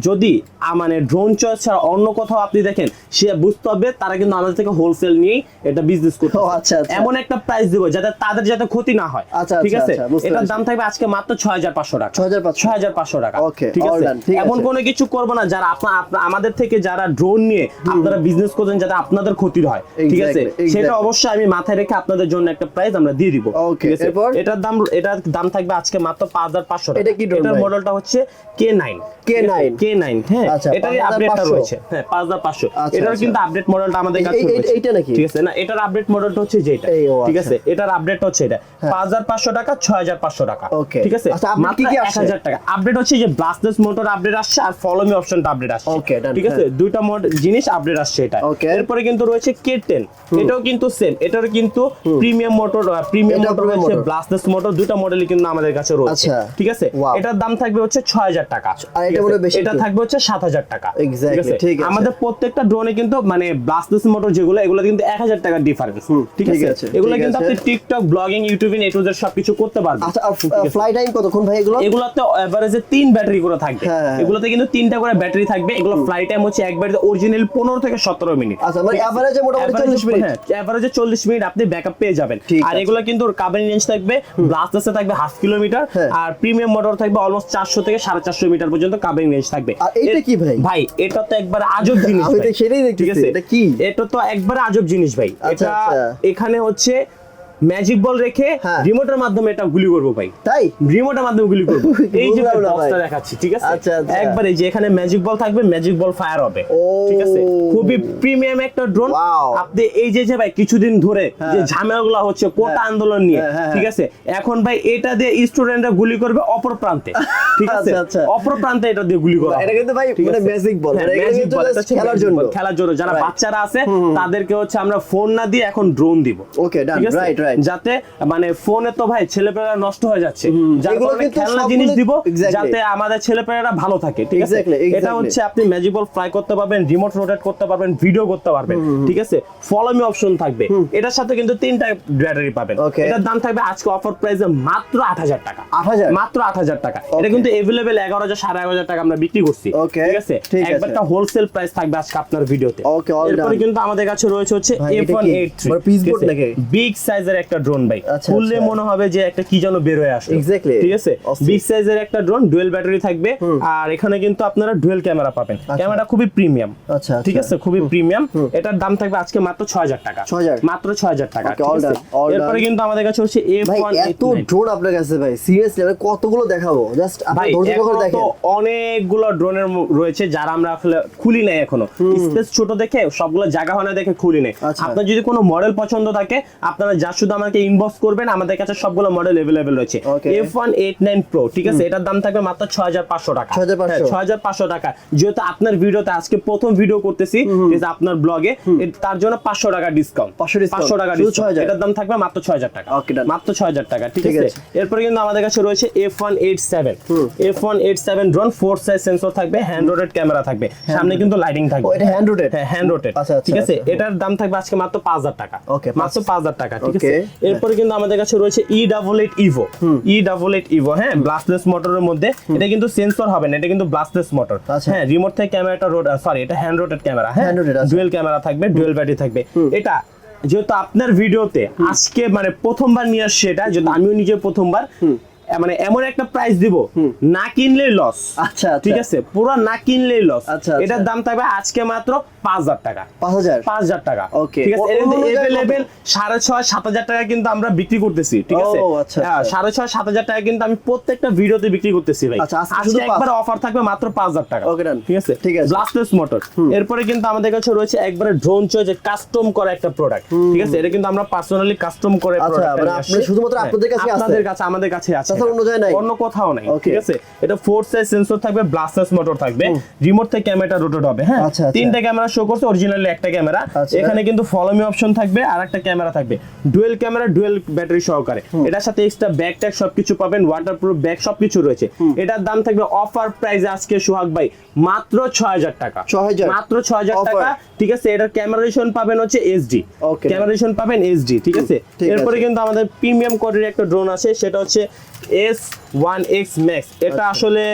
[SPEAKER 2] যদি মানে ড্রোন চয়েস ছাড়া অন্য কোথাও আপনি দেখেন সে বুঝতে হবে তারা কিন্তু আমাদের থেকে হোলসেল নিয়েই এটা বিজনেস করতে
[SPEAKER 1] আচ্ছা, আচ্ছা।
[SPEAKER 2] এমন একটা প্রাইস দিব যাতে তাদের যাতে ক্ষতি না হয়।
[SPEAKER 1] আচ্ছা,
[SPEAKER 2] ঠিক
[SPEAKER 1] আচ্ছা,
[SPEAKER 2] আছে?
[SPEAKER 1] আচ্ছা,
[SPEAKER 2] এটার দাম থাকবে আজকে মাত্র ছয় হাজার পাঁচশো টাকা।
[SPEAKER 1] 6,500
[SPEAKER 2] ছয় হাজার পাঁচশো টাকা।
[SPEAKER 1] Okay,
[SPEAKER 2] ঠিক আছে? এমন কোনো কিছু করব না যারা আপনা আপনা- আমাদের থেকে যারা ড্রোন নিয়ে আপনারা বিজনেস করছেন যাতে আপনাদের ক্ষতি হয়। ঠিক আছে? সেটা অবশ্যই আমি মাথায় রেখে আপনাদের জন্য একটা প্রাইস আমরা দিয়ে দিব। ঠিক আছে? এটার দাম এটার দাম থাকবে আজকে মাত্র পাঁচ হাজার পাঁচশো টাকা।
[SPEAKER 1] এটা কি
[SPEAKER 2] এটার মডেলটা হচ্ছে K nine
[SPEAKER 1] K9
[SPEAKER 2] K nine হ্যাঁ
[SPEAKER 1] আচ্ছা,
[SPEAKER 2] এটারই আপডেটটা রয়েছে। হ্যাঁ পাঁচ হাজার পাঁচশো।
[SPEAKER 1] আচ্ছা,
[SPEAKER 2] এটার
[SPEAKER 1] আচ্ছা।
[SPEAKER 2] কিন্তু আপডেট মডেলটা আমাদের কাছে
[SPEAKER 1] এইটা নাকি?
[SPEAKER 2] ঠিক আছে? না এটার আপডেট মডেলটা হচ্ছে যেটা। ঠিক
[SPEAKER 1] আচ্ছা।
[SPEAKER 2] আছে? এটার আপডেট হচ্ছে এটা। পাঁচ হাজার পাঁচশো টাকা ছয় হাজার পাঁচশো টাকা। ঠিক আছে?
[SPEAKER 1] আচ্ছা,
[SPEAKER 2] মাত্র
[SPEAKER 1] কি কি
[SPEAKER 2] এক হাজার টাকা। আপডেট হচ্ছে যে ব্লাস্টলেস মোটর আপডেট আসছে আর ফলো মি অপশনটা আপডেট আসছে। ঠিক আছে?
[SPEAKER 1] হ্যাঁ।
[SPEAKER 2] দুইটা জিনিস আপডেট আসছে এটা। এরপরে কিন্তু রয়েছে কে টেন এটাও কিন্তু সেম এটার কিন্তু প্রিমিয়াম মোটর প্রিমিয়াম মোটর রয়েছে। ব্লাস্টলেস মোটর দুইটা মডেলই কিন্তু আমাদের কাছে রয়েছে।
[SPEAKER 1] আচ্ছা।
[SPEAKER 2] ঠিক আছে? এটার দাম থাকবে হচ্ছে ছয় হাজার টাকা।
[SPEAKER 1] আর এটা? বেশি
[SPEAKER 2] এটা থাকবে হচ্ছে সাত হাজার টাকা।
[SPEAKER 1] ঠিক আছে।
[SPEAKER 2] আমাদের প্রত্যেকটা ড্রোনে কিন্তু মানে ব্লাস্টলেস মোটর যেগুলো এগুলো কিন্তু এক হাজার টাকার ডিফারেন্স ঠিক আছে? এগুলো কিন্তু আপনি টিকটক ব্লগিং ইউটিউবিং জেড সবকিছু করতে পারবেন।
[SPEAKER 1] আচ্ছা? ফ্লাই টাইম কতক্ষণ ভাই এগুলো?
[SPEAKER 2] এগুলোতে এভারেজে তিন ব্যাটারি করে থাকবে।
[SPEAKER 1] হ্যাঁ।
[SPEAKER 2] এগুলোতে কিন্তু তিনটা করে ব্যাটারি থাকবে। এগুলো ফ্লাই টাইম হচ্ছে এক ব্যাটারি অরিজিনাল পনেরো থেকে সতেরো মিনিট
[SPEAKER 1] আচ্ছা, মানে average এ মোটামুটি 40 মিনিট।
[SPEAKER 2] এভারেজে চল্লিশ মিনিট আপনি ব্যাকআপ পেয়ে যাবেন। আর এগুলো কিন্তু কাবেন রেঞ্জ থাকবে ব্লাস্টাসে থাকবে হাফ কিলোমিটার
[SPEAKER 1] হ্যাঁ।
[SPEAKER 2] আর প্রিমিয়াম মোটর থাকবে অলমোস্ট চারশো থেকে সাড়ে চারশো মিটার পর্যন্ত কাবেন রেঞ্জ থাকবে।
[SPEAKER 1] আর
[SPEAKER 2] এটা
[SPEAKER 1] কি ভাই?
[SPEAKER 2] ভাই এটা তো একবার আজব জিনিস
[SPEAKER 1] আমি তো সেটাই দেখতেছি এটা কি?
[SPEAKER 2] এটা তো একবার আজব জিনিস ভাই।
[SPEAKER 1] আচ্ছা,
[SPEAKER 2] এটা
[SPEAKER 1] আচ্ছা।
[SPEAKER 2] এখানে হচ্ছে ম্যাজিক বল রেখে
[SPEAKER 1] হ্যাঁ।
[SPEAKER 2] রিমোটের মাধ্যমে এটা গুলি করব ভাই।
[SPEAKER 1] তাই?
[SPEAKER 2] রিমোটের মাধ্যমে গুলি করব। [LAUGHS] এই যে বক্সটা দেখাচ্ছি ঠিক আছে?
[SPEAKER 1] আচ্ছা, আচ্ছা।
[SPEAKER 2] একবার এই যে এখানে ম্যাজিক বল থাকবে ম্যাজিক বল ফায়ার হবে
[SPEAKER 1] ও।
[SPEAKER 2] ঠিক আছে? খুবই প্রিমিয়াম একটা ড্রোন আপনি এই যে যে ভাই কিছুদিন ধরে
[SPEAKER 1] হ্যাঁ।
[SPEAKER 2] যে ঝামেলাগুলো হচ্ছে কোটা
[SPEAKER 1] হ্যাঁ।
[SPEAKER 2] আন্দোলন নিয়ে
[SPEAKER 1] হ্যাঁ, হ্যাঁ,
[SPEAKER 2] ঠিক আছে? এখন ভাই এটা দিয়ে স্টুডেন্টরা গুলি করবে অপর প্রান্তে ঠিক আছে?
[SPEAKER 1] আচ্ছা, আচ্ছা।
[SPEAKER 2] অপর প্রান্তে এটা দিয়ে গুলি করা
[SPEAKER 1] এটা কিন্তু ভাই মানে ম্যাজিক বল
[SPEAKER 2] হ্যাঁ,
[SPEAKER 1] মানে just
[SPEAKER 2] হচ্ছে
[SPEAKER 1] খেলার জন্য।
[SPEAKER 2] খেলার জন্য। যারা বাচ্চারা আছে তাদেরকে হচ্ছে আমরা ফোন না দিয়ে এখন ড্রোন দিব
[SPEAKER 1] Okay, done.
[SPEAKER 2] ঠিক যাতে মানে ফোনে তো ভাই ছেলেপেলেরা নষ্ট হয়ে যাচ্ছে। যার কারণে খেলনা জিনিস দিব যাতে আমাদের ছেলেপেলেরা ভালো থাকে ঠিক আছে? এটা হচ্ছে আপনি ম্যাজিক বল ফ্লাই করতে পারবেন রিমোট রোটেট করতে পারবেন ভিডিও করতে পারবেন ঠিক আছে? ফলো মি অপশন থাকবে। এটার সাথে কিন্তু তিনটা ব্যাটারি পাবেন। এটার দাম থাকবে আজকে অফার প্রাইসে মাত্র আট হাজার টাকা।
[SPEAKER 1] 8,000?
[SPEAKER 2] মাত্র আট হাজার টাকা। এটা কিন্তু এভেলেবেল এগারো হাজার সাড়ে এগারো হাজার টাকা আমরা বিক্রি করছি ঠিক আছে? একবারটা হোলসেল প্রাইস থাকবে আজকে আপনার ভিডিওতে এরপরে কিন্তু আমাদের কাছে রয়েছে হচ্ছে F one eight three? Big সাইজের একটা ড্রোন ভাই।
[SPEAKER 1] আচ্ছা,
[SPEAKER 2] খুললে
[SPEAKER 1] আচ্ছা।
[SPEAKER 2] মনে হবে যে একটা কি যেন বের হয়ে আসলো।
[SPEAKER 1] Exactly.
[SPEAKER 2] ঠিক আছে? বিগ সাইজের একটা ড্রোন ডুয়েল ব্যাটারি থাকবে। আর এখানে কিন্তু আপনারা ডুয়েল ক্যামেরা পাবেন। ক্যামেরা খুবই প্রিমিয়াম
[SPEAKER 1] আচ্ছা,
[SPEAKER 2] ঠিক
[SPEAKER 1] আচ্ছা।
[SPEAKER 2] আছে? খুবই প্রিমিয়াম এটার দাম থাকবে আজকে মাত্র ছয় হাজার টাকা।
[SPEAKER 1] 6,000
[SPEAKER 2] মাত্র ছয় হাজার টাকা। এরপরে কিন্তু আমাদের কাছে হচ্ছে এফ
[SPEAKER 1] ভাই এত ড্রোন আপনার কাছে ভাই সিরিয়াসলি আমি কতগুলো দেখাবো? জাস্ট আপনি ধৈর্য করে
[SPEAKER 2] তো
[SPEAKER 1] দেখেন।
[SPEAKER 2] অনেকগুলো ড্রোনের রয়েছে যারা আমরা আসলে খুলি নাই এখনও। স্পেস ছোট দেখে সবগুলো জায়গা হয় না দেখে খুলি নেই।
[SPEAKER 1] আচ্ছা।
[SPEAKER 2] আপনার যদি কোনো মডেল পছন্দ থাকে আপনারা যা শুধু আমাকে ইনবক্স করবেন আমাদের কাছে সবগুলো মডেল এভেলেবেল রয়েছে।
[SPEAKER 1] Okay.
[SPEAKER 2] F one eight nine pro ঠিক আছে? এটার দাম থাকবে মাত্র ছয় হাজার পাঁচশো টাকা।
[SPEAKER 1] 6,500
[SPEAKER 2] ছয় হাজার পাঁচশো টাকা। যেহেতু আপনার ভিডিওতে আজকে প্রথম ভিডিও করতেছি আছে, আপনার ব্লগে তার জন্য পাঁচশো টাকা ডিসকাউন্ট
[SPEAKER 1] 500 discount,
[SPEAKER 2] পাঁচশো টাকা ডিসকাউন্ট এটার দাম থাকবে মাত্র ছয় হাজার টাকা।
[SPEAKER 1] Okay, done.
[SPEAKER 2] মাত্র ছয় হাজার টাকা ঠিক আছে। এরপরে কিন্তু আমাদের কাছে রয়েছে F one eight seven F one eight seven drone four size sensor থাকবে হ্যান্ড রোটেড ক্যামেরা থাকবে। সামনে কিন্তু লাইটিং থাকবে।
[SPEAKER 1] এটা hand rotate?
[SPEAKER 2] হ্যাঁ হ্যান্ড রোটেড
[SPEAKER 1] আচ্ছা, আচ্ছা,
[SPEAKER 2] ঠিক আছে?
[SPEAKER 1] আচ্ছা।
[SPEAKER 2] এটার দাম থাকবে আজকে মাত্র পাঁচ হাজার টাকা।
[SPEAKER 1] ওকে
[SPEAKER 2] মাত্র পাঁচ হাজার টাকা ঠিক আছে? এরপরে কিন্তু আমাদের কাছে রয়েছে E double eight Evo E double eight Evo হ্যাঁ ব্লাস্টলেস মোটরের মধ্যে। এটা কিন্তু সেন্সর হবে না এটা কিন্তু ব্লাস্টলেস মোটর
[SPEAKER 1] আচ্ছা।
[SPEAKER 2] হ্যাঁ রিমোট থেকে ক্যামেরাটা রোড সরি এটা হ্যান্ড রোটেড ক্যামেরা হ্যাঁ।
[SPEAKER 1] আচ্ছা।
[SPEAKER 2] ডুয়েল ক্যামেরা থাকবে ডুয়েল ব্যাটারি থাকবে। এটা যেহেতু আপনার ভিডিওতে আজকে মানে প্রথমবার নিয়ে আসছে এটা যেহেতু আমিও নিজে প্রথমবার মানে এমন একটা প্রাইস দিব না কিনলেই লস
[SPEAKER 1] আচ্ছা, আচ্ছা।
[SPEAKER 2] ঠিক আছে পুরো না কিনলেই লস
[SPEAKER 1] আচ্ছা,
[SPEAKER 2] এটার
[SPEAKER 1] আচ্ছা।
[SPEAKER 2] দাম থাকবে আজকে মাত্র পাঁচ হাজার টাকা
[SPEAKER 1] পাঁচ হাজার
[SPEAKER 2] পাঁচ হাজার টাকা
[SPEAKER 1] Okay.
[SPEAKER 2] ঠিক আছে এভেলেবেল সাড়ে ছয় সাত হাজার টাকা কিন্তু আমরা বিক্রি করতেছি ঠিক আছে
[SPEAKER 1] আচ্ছা,
[SPEAKER 2] হ্যাঁ। সাড়ে ছয় সাত হাজার টাকা কিন্তু আমি প্রত্যেকটা ভিডিওতে বিক্রি করতেছি ভাই
[SPEAKER 1] আজকে?
[SPEAKER 2] একবার অফার থাকবে মাত্র পাঁচ হাজার টাকা
[SPEAKER 1] done.
[SPEAKER 2] ঠিক আছে
[SPEAKER 1] ঠিক আছে।
[SPEAKER 2] ব্লাস্টলেস মোটর এরপরে কিন্তু আমাদের কাছে রয়েছে একবারে ড্রোন চয়েস কাস্টম করা একটা প্রোডাক্ট ঠিক আছে এটা কিন্তু আমরা পার্সোনালি কাস্টম করে
[SPEAKER 1] মানে। শুধুমাত্র
[SPEAKER 2] হ্যাঁ,
[SPEAKER 1] আপনাদের আছে?
[SPEAKER 2] আপনাদের কাছে আমাদের কাছে আছে
[SPEAKER 1] তাছাড়া। অন্য জায়গায় নাই?
[SPEAKER 2] অন্য কোথাও নাই ঠিক আছে? এটা ফোর সাইজ সেন্সর থাকবে ব্লাস্টলেস মোটর থাকবে। রিমোট থেকে ক্যামেরাটা রোটেট হবে হ্যাঁ। তিনটা ক্যামেরা শো করছে অরিজিনালি একটা ক্যামেরা
[SPEAKER 1] আচ্ছা।
[SPEAKER 2] এখানে কিন্তু ফলো মি অপশন থাকবে আর একটা ক্যামেরা থাকবে। ডুয়েল ক্যামেরা ডুয়েল ব্যাটারি সহকারে। এটার সাথে এক্সট্রা ব্যাগ ট্যাগ সবকিছু পাবেন ওয়াটারপ্রুফ ব্যাগ সবকিছু রয়েছে। এটার দাম থাকবে অফার প্রাইসে আজকে সোহাগ ভাই মাত্র ছয় হাজার টাকা।
[SPEAKER 1] 6,000
[SPEAKER 2] মাত্র ছয় হাজার
[SPEAKER 1] Offer।
[SPEAKER 2] টাকা ঠিক আছে? এটার ক্যামেরা রেশন পাবেন হচ্ছে
[SPEAKER 1] Okay.
[SPEAKER 2] ক্যামেরা রেশন পাবেন এইচডি ঠিক আছে? এরপরে কিন্তু আমাদের প্রিমিয়াম কোয়ালিটির একটা ড্রোন আছে সেটা হচ্ছে এস ওয়ান এক্স ম্যাক্স এটা
[SPEAKER 1] আচ্ছা।
[SPEAKER 2] আসলে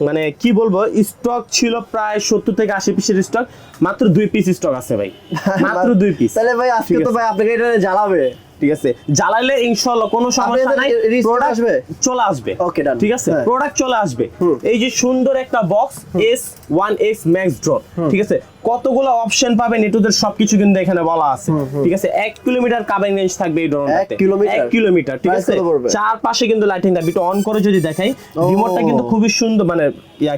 [SPEAKER 2] মানে কি বলব স্টক ছিল প্রায় সত্তর থেকে আশি পিসের স্টক মাত্র দুই পিস স্টক আছে ভাই। [LAUGHS] মাত্র দুই পিস
[SPEAKER 1] তাহলে ভাই আজকে তো ভাই আপনাকে এটা জ্বালাবে।
[SPEAKER 2] ঠিক আছে? জ্বালাইলে ইনশাল্লাহ কোনো সমস্যা নাই। প্রোডাক্ট
[SPEAKER 1] আসবে?
[SPEAKER 2] চলে আসবে।
[SPEAKER 1] Okay, done.
[SPEAKER 2] ঠিক আছে?
[SPEAKER 1] হ্যাঁ।
[SPEAKER 2] প্রোডাক্ট চলে আসবে। এই যে সুন্দর একটা box S one S max drone ঠিক আছে? কতগুলো অপশন পাবেন? এটুদের সবকিছু কিন্তু এখানে বলা আছে। ঠিক আছে? এক কিলোমিটার কাবিং রেঞ্জ থাকবে এই ড্রোনটাতে
[SPEAKER 1] এক কিলোমিটার?
[SPEAKER 2] ঠিক আছে?
[SPEAKER 1] পড়বে?
[SPEAKER 2] চারপাশে কিন্তু লাইটিং থাকবে। একটু অন করে যদি দেখাই রিমোটটা কিন্তু খুবই সুন্দর মানে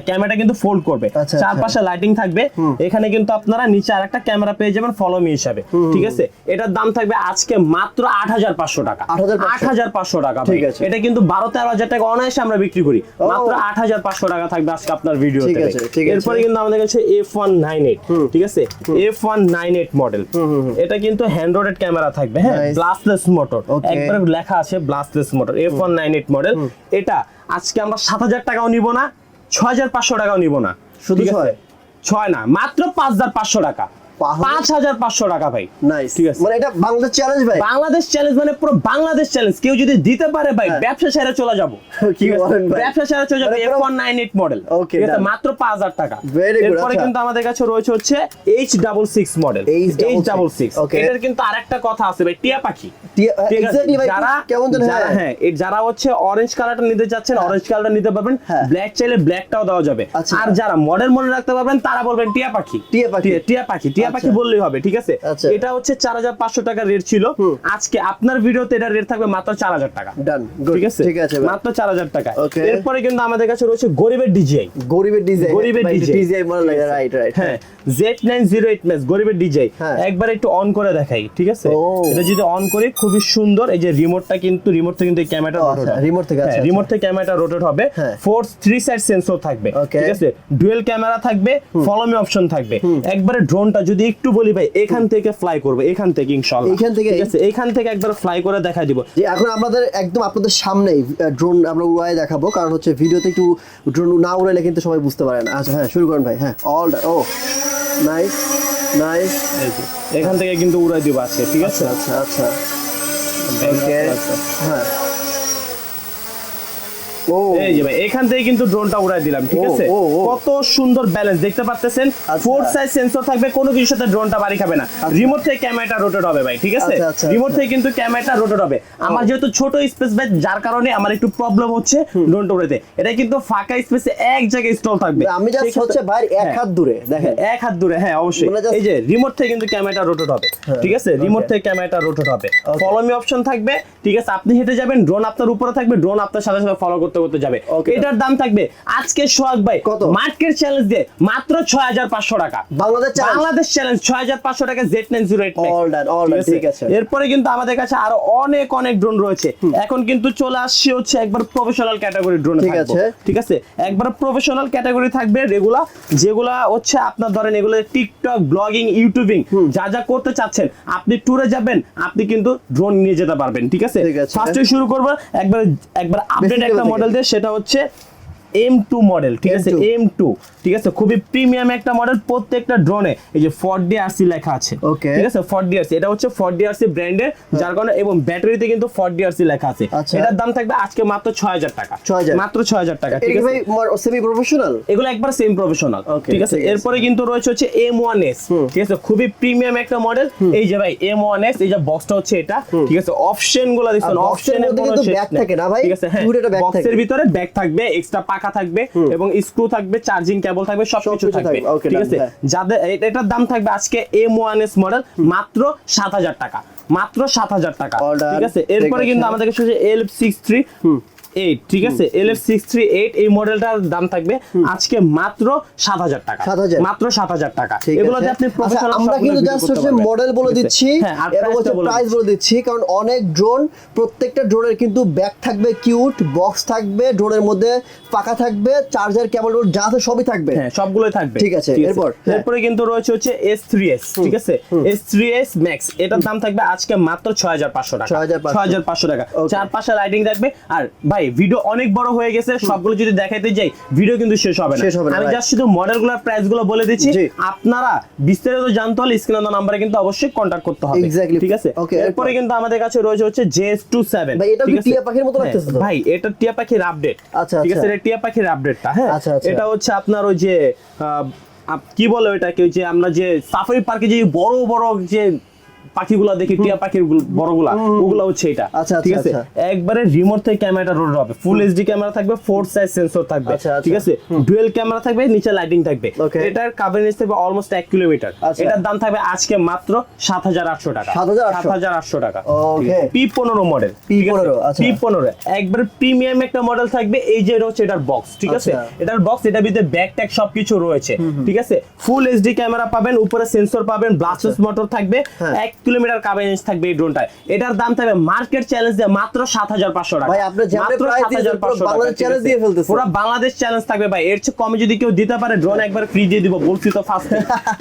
[SPEAKER 2] ক্যামেরাটা কিন্তু ফোল্ড করবে।
[SPEAKER 1] আচ্ছা।
[SPEAKER 2] চারপাশে লাইটিং থাকবে। এখানে কিন্তু আপনারা নিচে আরেকটা ক্যামেরা পেয়ে যাবেন ফলো মি হিসাবে। ঠিক আছে? এটার দাম থাকবে আজকে মাত্র আট হাজার পাঁচশো টাকা। আট হাজার পাঁচশো? টাকা
[SPEAKER 1] ঠিক আছে।
[SPEAKER 2] এটা কিন্তু বারো তেরো হাজার টাকা অনায়াসে আমরা বিক্রি করি। মাত্র আট হাজার পাঁচশো টাকা থাকবে আজকে আপনার ভিডিও এরপরে কিন্তু আমাদের কাছে এফ ওয়ান নাইন এইট ঠিক আছে? F one nine eight model এটা কিন্তু হ্যান্ড রোডেড ক্যামেরা থাকবে হ্যাঁ? ব্লাস্টলেস মোটর একবার লেখা আছে brushless motor F one nine eight model এটা আজকে আমরা সাত হাজার টাকাও নিব না ছয় হাজার পাঁচশো টাকাও নিব না।
[SPEAKER 1] শুধু ছয়?
[SPEAKER 2] ছয় না মাত্র পাঁচ হাজার পাঁচশো টাকা?
[SPEAKER 1] পাঁচ হাজার
[SPEAKER 2] পাঁচশো টাকা ভাই
[SPEAKER 1] নাইস
[SPEAKER 2] ঠিক আছে।
[SPEAKER 1] মানে এটা বাংলাদেশ চ্যালেঞ্জ ভাই
[SPEAKER 2] বাংলাদেশ চ্যালেঞ্জ মানে পুরো বাংলাদেশ চ্যালেঞ্জ কেউ যদি দিতে পারে ভাই
[SPEAKER 1] হ্যাঁ।
[SPEAKER 2] ব্যবসা সেরে চলে যাব [LAUGHS]
[SPEAKER 1] কি বলেন ভাই?
[SPEAKER 2] ব্যবসা সেরে চলে যাবে F one nine eight model আছে
[SPEAKER 1] done.
[SPEAKER 2] মাত্র পাঁচ হাজার টাকা এরপরে
[SPEAKER 1] আচ্ছা।
[SPEAKER 2] কিন্তু আমাদের কাছে রয়েছে হচ্ছে H double six model H double six. এটার কিন্তু আরেকটা কথা আছে ভাই টিয়া পাখি যারা
[SPEAKER 1] কেমন
[SPEAKER 2] যারা
[SPEAKER 1] হ্যাঁ।
[SPEAKER 2] হ্যাঁ যারা হচ্ছে অরেঞ্জ কালারটা নিতে চাচ্ছেন অরেঞ্জ কালারটা নিতে পারবেন
[SPEAKER 1] হ্যাঁ।
[SPEAKER 2] ব্ল্যাক চাইলে ব্ল্যাকটাও দেওয়া যাবে
[SPEAKER 1] আচ্ছা।
[SPEAKER 2] আর যারা মডেল মনে রাখতে পারবেন তারা বলবেন টিয়া পাখি
[SPEAKER 1] টিয়া পাখি।
[SPEAKER 2] টিয়া- টিয়া পাখি টিয়া পাখি
[SPEAKER 1] আচ্ছা।
[SPEAKER 2] বললেই হবে ঠিক আছে?
[SPEAKER 1] আচ্ছা।
[SPEAKER 2] এটা হচ্ছে চার হাজার পাঁচশো টাকা রেট ছিল। আজকে আপনার ভিডিওতে এটা রেট থাকবে মাত্র চার হাজার টাকা।
[SPEAKER 1] ডান
[SPEAKER 2] ঠিক আছে?
[SPEAKER 1] ঠিক আছে
[SPEAKER 2] মাত্র চার হাজার টাকা এরপরে কিন্তু আমাদের কাছে রয়েছে গরিবের ডিজিআই
[SPEAKER 1] গরিবের
[SPEAKER 2] গরিবের
[SPEAKER 1] ডিজাইন মনে লাগে রাইট রাইট
[SPEAKER 2] হ্যাঁ Z nine zero eight match গরিবের
[SPEAKER 1] হ্যাঁ।
[SPEAKER 2] একবার একটু অন করে দেখাই ঠিক আছে? এটা যদি অন করি খুবই সুন্দর। এই যে রিমোটটা কিন্তু রিমোট থেকে কিন্তু ক্যামেরাটা রোটেট হবে।
[SPEAKER 1] থেকে, আচ্ছা,
[SPEAKER 2] রিমোট থেকে ক্যামেরাটা রোটেট হবে। ফোর্স থ্রি সাইড সেন্সর থাকবে ঠিক আছে? ডুয়েল ক্যামেরা থাকবে ফলো মি অপশন থাকবে। একবারে ড্রোনটা যদি যদি একটু বলি ভাই এখান থেকে ফ্লাই করব এখান থেকে ইনশাআল্লাহ
[SPEAKER 1] এখান থেকে?
[SPEAKER 2] ঠিক আছে এখান থেকে একবার ফ্লাই করে দেখাই দিব।
[SPEAKER 1] যে এখন আমাদের একদম আপনাদের সামনেই ড্রোন আমরা উড়াই দেখাবো কারণ হচ্ছে ভিডিওতে একটু ড্রোন না উড়াইলে কিন্তু সবাই বুঝতে পারে না। আচ্ছা হ্যাঁ শুরু করেন ভাই হ্যাঁ অল ও নাইস নাইস
[SPEAKER 2] এখান থেকে কিন্তু উড়াই দিব আজকে ঠিক আছে?
[SPEAKER 1] আচ্ছা আচ্ছা ওকে হ্যাঁ। ও
[SPEAKER 2] এই যে ভাই এখান থেকে কিন্তু ড্রোনটা উড়াই দিলাম ঠিক আছে। কত সুন্দর ব্যালেন্স দেখতে পাচ্ছেন?
[SPEAKER 1] আচ্ছা।
[SPEAKER 2] ফোর সাইজ সেন্সর থাকবে কোনো কিছুর সাথে ড্রোনটা বাড়ি খাবে না। রিমোট থেকে ক্যামেরাটা রোটেট হবে ভাই ঠিক আছে?
[SPEAKER 1] আচ্ছা, আচ্ছা,
[SPEAKER 2] রিমোট
[SPEAKER 1] আচ্ছা।
[SPEAKER 2] থেকে কিন্তু ক্যামেরাটা রোটেট হবে। আমার যেহেতু ছোট স্পেস ভাই যার কারণে আমার একটু প্রবলেম হচ্ছে ড্রোনটা উড়াতে এটা কিন্তু ফাঁকা স্পেসে এক জায়গায় স্টল থাকবে।
[SPEAKER 1] আমি জাস্ট হচ্ছে ভাই এক
[SPEAKER 2] হ্যাঁ।
[SPEAKER 1] হাত দূরে দেখেন।
[SPEAKER 2] এক হাত দূরে হ্যাঁ অবশ্যই।
[SPEAKER 1] মানে
[SPEAKER 2] এই যে রিমোট থেকে কিন্তু ক্যামেরাটা রোটেট হবে ঠিক আছে? রিমোট থেকে ক্যামেরাটা রোটেট হবে। ফলো মি অপশন থাকবে ঠিক আছে? আপনি হেঁটে যাবেন ড্রোন আপনার উপরে থাকবে ড্রোন আপনার সাথে সাথে ফলো করতে করতে করতে
[SPEAKER 1] যাবে।
[SPEAKER 2] এটার দাম থাকবে আজকে সোহাগ ভাই
[SPEAKER 1] কত?
[SPEAKER 2] মার্কেট চ্যালেঞ্জ দিয়ে মাত্র ছয় হাজার পাঁচশো টাকা।
[SPEAKER 1] বাংলাদেশ
[SPEAKER 2] বাংলাদেশ চ্যালেঞ্জ ছয় হাজার পাঁচশো টাকা জেড নাইন জিরো এইট
[SPEAKER 1] ঠিক আছে।
[SPEAKER 2] এরপরে কিন্তু আমাদের কাছে আরও অনেক অনেক ড্রোন রয়েছে। এখন কিন্তু চলে আসছে হচ্ছে একবার প্রফেশনাল ক্যাটাগরি ড্রোন
[SPEAKER 1] ঠিক আছে।
[SPEAKER 2] ঠিক আছে? একবার প্রফেশনাল ক্যাটাগরি থাকবে রেগুলা যেগুলা হচ্ছে আপনার ধরেন এগুলো টিকটক ব্লগিং ইউটিউবিং যা যা করতে চাচ্ছেন আপনি ট্যুরে যাবেন আপনি কিন্তু ড্রোন নিয়ে যেতে পারবেন। ঠিক আছে? ফার্স্টে শুরু করব একবার একবার আপডেট একটা মডেল দিয়ে সেটা হচ্ছে এম টু মডেল ঠিক আছে?
[SPEAKER 1] M2
[SPEAKER 2] এম টু ঠিক আছে? খুবই প্রিমিয়াম একটা মডেল প্রত্যেকটা ড্রোনে এই যে ফোর ডিআরসি লেখা আছে।
[SPEAKER 1] Okay.
[SPEAKER 2] ঠিক আছে? ফোর ডিআরসি এটা হচ্ছে ফোর ডিআরসি ব্র্যান্ডের যার কারণে এবং ব্যাটারিতে কিন্তু ফোর ডিআরসি লেখা আছে।
[SPEAKER 1] আচ্ছা।
[SPEAKER 2] এটার দাম থাকবে আজকে মাত্র ছয় হাজার টাকা।
[SPEAKER 1] 6,000
[SPEAKER 2] মাত্র ছয় হাজার টাকা ঠিক আছে?
[SPEAKER 1] সেমি প্রফেশনাল
[SPEAKER 2] এগুলো একবার সেম প্রফেশনাল ঠিক আছে? এরপরে কিন্তু রয়েছে হচ্ছে এম ওয়ান এস ঠিক আছে? খুবই প্রিমিয়াম একটা মডেল এই যে ভাই এম ওয়ান এস এই যে বক্সটা হচ্ছে এটা ঠিক আছে? অপশনগুলো দেখছেন অপশনের কোনো শেষ
[SPEAKER 1] থাকে না ভাই?
[SPEAKER 2] ঠিক আছে? হ্যাঁ বক্সের ভিতরে ব্যাগ থাকবে এক্সট্রা পাখা থাকবে এবং স্ক্রু থাকবে চার্জিং কেবল থাকবে সবকিছু থাকবে। ঠিক আছে। যাদের এটার দাম থাকবে আজকে এম ওয়ান এস মডেল মাত্র সাত হাজার টাকা। মাত্র সাত হাজার টাকা। ঠিক আছে? এরপরে কিন্তু আমাদের কাছে এল সিক্স থ্রি এইট ঠিক আছে? L F six three eight এই মডেলটার দাম থাকবে আজকে মাত্র সাত হাজার টাকা।
[SPEAKER 1] 7,000
[SPEAKER 2] মাত্র সাত হাজার টাকা।
[SPEAKER 1] ঠিক
[SPEAKER 2] এগুলোতে আপনি
[SPEAKER 1] আচ্ছা,
[SPEAKER 2] প্রফেশনাল
[SPEAKER 1] আমরা কিন্তু জাস্ট হচ্ছে মডেল বলে দিচ্ছি।
[SPEAKER 2] হ্যাঁ
[SPEAKER 1] এবং হচ্ছে প্রাইস বলে দিচ্ছি কারণ অনেক ড্রোন প্রত্যেকটা ড্রোনের কিন্তু ব্যাগ থাকবে কিউট বক্স থাকবে ড্রোনের মধ্যে পাকা থাকবে চার্জার কেবল যা আছে সবই থাকবে।
[SPEAKER 2] হ্যাঁ সবগুলোই থাকবে।
[SPEAKER 1] ঠিক আছে, এরপর? হ্যাঁ।
[SPEAKER 2] এরপরে কিন্তু রয়েছে হচ্ছে এস থ্রি এস ঠিক আছে? এস থ্রি এস ম্যাক্স এটার দাম থাকবে আজকে মাত্র ছয় হাজার পাঁচশো টাকা।
[SPEAKER 1] 6,500
[SPEAKER 2] ছয় হাজার পাঁচশো টাকা. চার পাঁচে লাইটিং থাকবে। আর ভাই ভিডিও অনেক বড় হয়ে গেছে সবগুলো যদি দেখাইতে যাই ভিডিও কিন্তু শেষ হবে না। আমি জাস্ট শুধু মডেলগুলোর প্রাইসগুলো বলে দিচ্ছি। আপনারা বিস্তারিত জানতে হলে স্ক্রিন নাম্বারে কিন্তু অবশ্যই কন্ট্যাক্ট করতে হবে।
[SPEAKER 1] Exactly.
[SPEAKER 2] ঠিক আছে? এরপরে কিন্তু আমাদের কাছে রয়েছে হচ্ছে জেএস টু সেভেন
[SPEAKER 1] ভাই, এটাও কি টিয়া পাখির মতো লাগতেছে তো?
[SPEAKER 2] ভাই এটা টিয়া পাখির আপডেট
[SPEAKER 1] আচ্ছা,
[SPEAKER 2] ঠিক আছে?
[SPEAKER 1] আচ্ছা।
[SPEAKER 2] এটা টিয়া পাখির আপডেটটা হ্যাঁ?
[SPEAKER 1] আচ্ছা, আচ্ছা।
[SPEAKER 2] এটা হচ্ছে আপনার ওই যে কি বলে ওইটাকে? ওই যে আমরা যে সাফারি পার্কে যে বড় বড় যে পাখিগুলা দেখি টিয়া পাখির বড়গুলা ওগুলা হচ্ছে এটা
[SPEAKER 1] আচ্ছা,
[SPEAKER 2] ঠিক
[SPEAKER 1] আচ্ছা,
[SPEAKER 2] আছে?
[SPEAKER 1] আচ্ছা।
[SPEAKER 2] একবারে রিমোট থেকে ক্যামেরাটা রোড হবে ফুল এইচডি ক্যামেরা থাকবে ফোর সাইজ সেন্সর থাকবে। ঠিক আছে? ডুয়েল ক্যামেরা থাকবে নিচে লাইটিং থাকবে। এটার কাভারেজ থাকবে অলমোস্ট এক কিলোমিটার। এটার দাম থাকবে আজকে মাত্র সাত হাজার আটশো টাকা।
[SPEAKER 1] 7,800
[SPEAKER 2] সাত হাজার আটশো টাকা. পি পনেরো মডেল
[SPEAKER 1] P15 আচ্ছা।
[SPEAKER 2] পি পনেরো। একবার প্রিমিয়াম একটা মডেল থাকবে এই যে হচ্ছে এটার বক্স ঠিক আছে। এটার বক্স এটার ভিতরে ব্যাক ট্যাগ সবকিছু রয়েছে ঠিক আছে? ফুল এইচডি ক্যামেরা পাবেন উপরে সেন্সর পাবেন ব্লাস্টার্স মোটর থাকবে
[SPEAKER 1] হ্যাঁ।
[SPEAKER 2] এক কিলোমিটার কাভারেজ থাকবে এই ড্রোনটায়। এটার দাম থাকবে মার্কেট চ্যালেঞ্জ দিয়ে মাত্র সাত হাজার পাঁচশো টাকা। মাত্র
[SPEAKER 1] price দিয়েছেন,
[SPEAKER 2] 7,500
[SPEAKER 1] পুরো বাংলাদেশ
[SPEAKER 2] চ্যালেঞ্জ থাকবে ভাই। এর চেয়ে কমে যদি কেউ দিতে পারে ড্রোন একবার ফ্রি দিয়ে দিব বলছি তো ফার্স্ট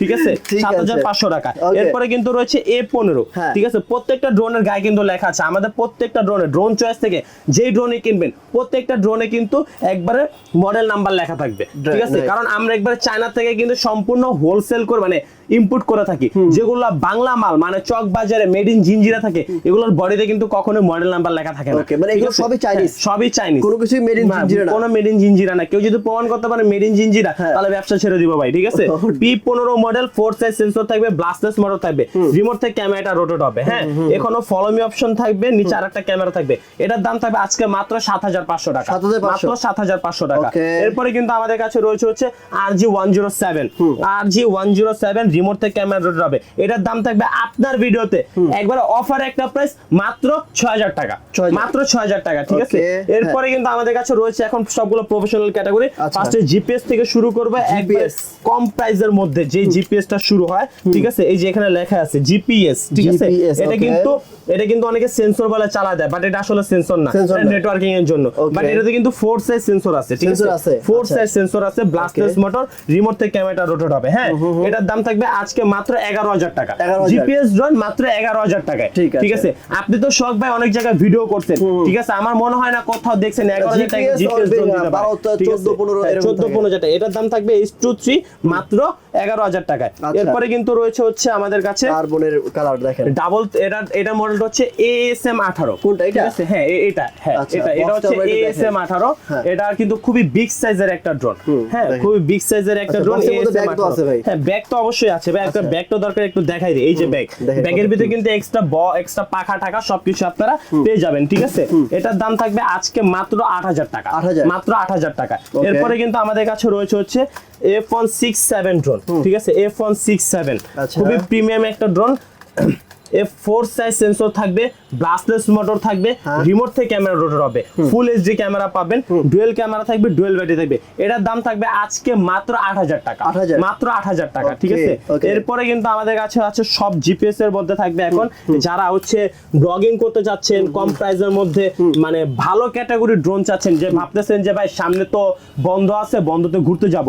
[SPEAKER 2] ঠিক আছে? [LAUGHS] সাত হাজার পাঁচশো টাকা। এরপরে কিন্তু রয়েছে এ পনেরো।
[SPEAKER 1] হ্যাঁ।
[SPEAKER 2] ঠিক আছে? প্রত্যেকটা ড্রোনের গায়ে কিন্তু লেখা আছে। আমাদের প্রত্যেকটা ড্রোনে ড্রোন চয়েস থেকে যেই ড্রোনে কিনবেন প্রত্যেকটা ড্রোনে কিন্তু একবারে মডেল নাম্বার লেখা থাকবে। ঠিক আছে? কারণ আমরা একবারে চায়না থেকে কিন্তু সম্পূর্ণ হোলসেল করে মানে ইম্পোর্ট করে থাকি। যেগুলো বাংলা মাল মানে চক বাজারে মেড ইন জিঞ্জিরা থাকে এগুলোর বডিতে কিন্তু কখনো মডেল নাম্বার লেখা থাকে না।
[SPEAKER 1] মানে এগুলো সবই Chinese?
[SPEAKER 2] হ্যাঁ, সবই চাইনিজ
[SPEAKER 1] কোনো কিছুই made in জিঞ্জিরা না?
[SPEAKER 2] কোনো মেড ইন জিঞ্জিরা না। কেউ যদি প্রমাণ করতে পারে মেড ইন জিঞ্জিরা
[SPEAKER 1] হ্যাঁ।
[SPEAKER 2] তাহলে ব্যবসা ছেড়ে দিব ভাই ঠিক আছে? পি পনেরো মডেল ফোর সাইজ সেন্সর থাকবে ব্লাস্টলেস মোটর থাকবে। রিমোট থেকে ক্যামেরাটা রোটেট হবে হ্যাঁ? এখনও ফলো মি অপশন থাকবে নিচে আরেকটা ক্যামেরা থাকবে। এটার দাম থাকবে আজকে মাত্র সাত হাজার পাঁচশো টাকা। মাত্র সাত হাজার পাঁচশো টাকা। এরপরে কিন্তু আমাদের কাছে রয়েছে হচ্ছে R G one zero seven R G one zero seven remote থেকে ক্যামেরা রোটেট হবে। এটার দাম থাকবে আপনার আপনার ভিডিওতে একবার অফার একটা প্রাইস মাত্র ছয় হাজার টাকা মাত্র ছয় হাজার টাকা ঠিক আছে? এরপরে কিন্তু আমাদের কাছে রয়েছে এখন সবগুলো প্রফেশনাল ক্যাটাগরি। ফার্স্টে জিপিএস থেকে শুরু করবে কম
[SPEAKER 1] প্রাইস
[SPEAKER 2] কম প্রাইসের মধ্যে যে জিপিএসটা শুরু হয় ঠিক আছে? এই যে এখানে লেখা আছে জিপিএস ঠিক আছে? এটা কিন্তু এটা কিন্তু অনেকে সেন্সর বলে চালা দেয় বাট এটা আসলে সেন্সর না। নেটওয়ার্কিং এর জন্য. বাট এটাতে কিন্তু ফোর সাইজ সেন্সর আছে ঠিক আছে? ফোর। সাইজ সেন্সর আছে ব্লাস্টলেস মোটর রিমোট থেকে ক্যামেরাটা রোটেট হবে হ্যাঁ? এটার দাম থাকবে আজকে মাত্র এগারো হাজার টাকা। জিপিএস ড্রোন মাত্র এগারো হাজার টাকায়
[SPEAKER 1] ঠিক আছে।
[SPEAKER 2] আপনি তো শখ ভাই অনেক জায়গায় ভিডিও করছেন ঠিক আছে? আমার মনে হয় না কোথাও দেখছেন এগারো হাজার টাকা জিপিএস ড্রোন?
[SPEAKER 1] 14, 15
[SPEAKER 2] হ্যাঁ, 14, 15 টাকা এটার দাম থাকবে এইচ টু থ্রি মাত্র এগারো হাজার টাকায়।
[SPEAKER 1] আচ্ছা।
[SPEAKER 2] এরপরে কিন্তু রয়েছে হচ্ছে আমাদের কাছে
[SPEAKER 1] কার্বনের কালার দেখেন।
[SPEAKER 2] ডাবল এটা এটা মডেলটা হচ্ছে এএসএম আঠারো।
[SPEAKER 1] কোনটা, এটা?
[SPEAKER 2] হ্যাঁ এটা হ্যাঁ
[SPEAKER 1] আচ্ছা,
[SPEAKER 2] এটা এটা হচ্ছে এএসএম
[SPEAKER 1] দেখাই।
[SPEAKER 2] আঠারো।
[SPEAKER 1] হ্যাঁ।
[SPEAKER 2] এটা কিন্তু খুবই বিগ সাইজের একটা ড্রোন হ্যাঁ খুবই বিগ সাইজের একটা
[SPEAKER 1] আচ্ছা,
[SPEAKER 2] ড্রোন এএসএম
[SPEAKER 1] ভাই।
[SPEAKER 2] হ্যাঁ ব্যাগ তো অবশ্যই আছে ভাই। একটা
[SPEAKER 1] আচ্ছা।
[SPEAKER 2] ব্যাগ তো দরকার একটু দেখাই দিই। এই যে ব্যাগ ব্যাগের ভিতরে কিন্তু এক্সট্রা ব এক্সট্রা পাখা টাকা সবকিছু আপনারা পেয়ে যাবেন ঠিক আছে? এটার দাম থাকবে আজকে মাত্র আট হাজার টাকা।
[SPEAKER 1] 8,000
[SPEAKER 2] মাত্র আট হাজার টাকা। এরপরে কিন্তু আমাদের কাছে রয়েছে হচ্ছে F one six seven drone ঠিক আছে? এফ ওয়ান সিক্স সেভেন
[SPEAKER 1] আচ্ছা।
[SPEAKER 2] খুবই প্রিমিয়াম একটা drone F four size sensor থাকবে ব্লাস্টলেস মোটর থাকবে
[SPEAKER 1] হ্যাঁ।
[SPEAKER 2] রিমোট থেকে ক্যামেরা রোটর হবে। ফুল এইচডি ক্যামেরা পাবেন ডুয়েল ক্যামেরা থাকবে ডুয়েল ব্যাটারি থাকবে। এটার দাম থাকবে আজকে মাত্র আট হাজার টাকা। মাত্র আট হাজার টাকা ঠিক আছে? এরপরে কিন্তু আমাদের কাছে আছে সব জিপিএস এর মধ্যে থাকবে এখন। যারা হচ্ছে ব্লগিং করতে চাচ্ছেন কম প্রাইসের মধ্যে মানে ভালো ক্যাটাগরি ড্রোন চাচ্ছেন যে ভাবতেছেন যে ভাই সামনে তো বন্ধ আছে বন্ধতে ঘুরতে যাব।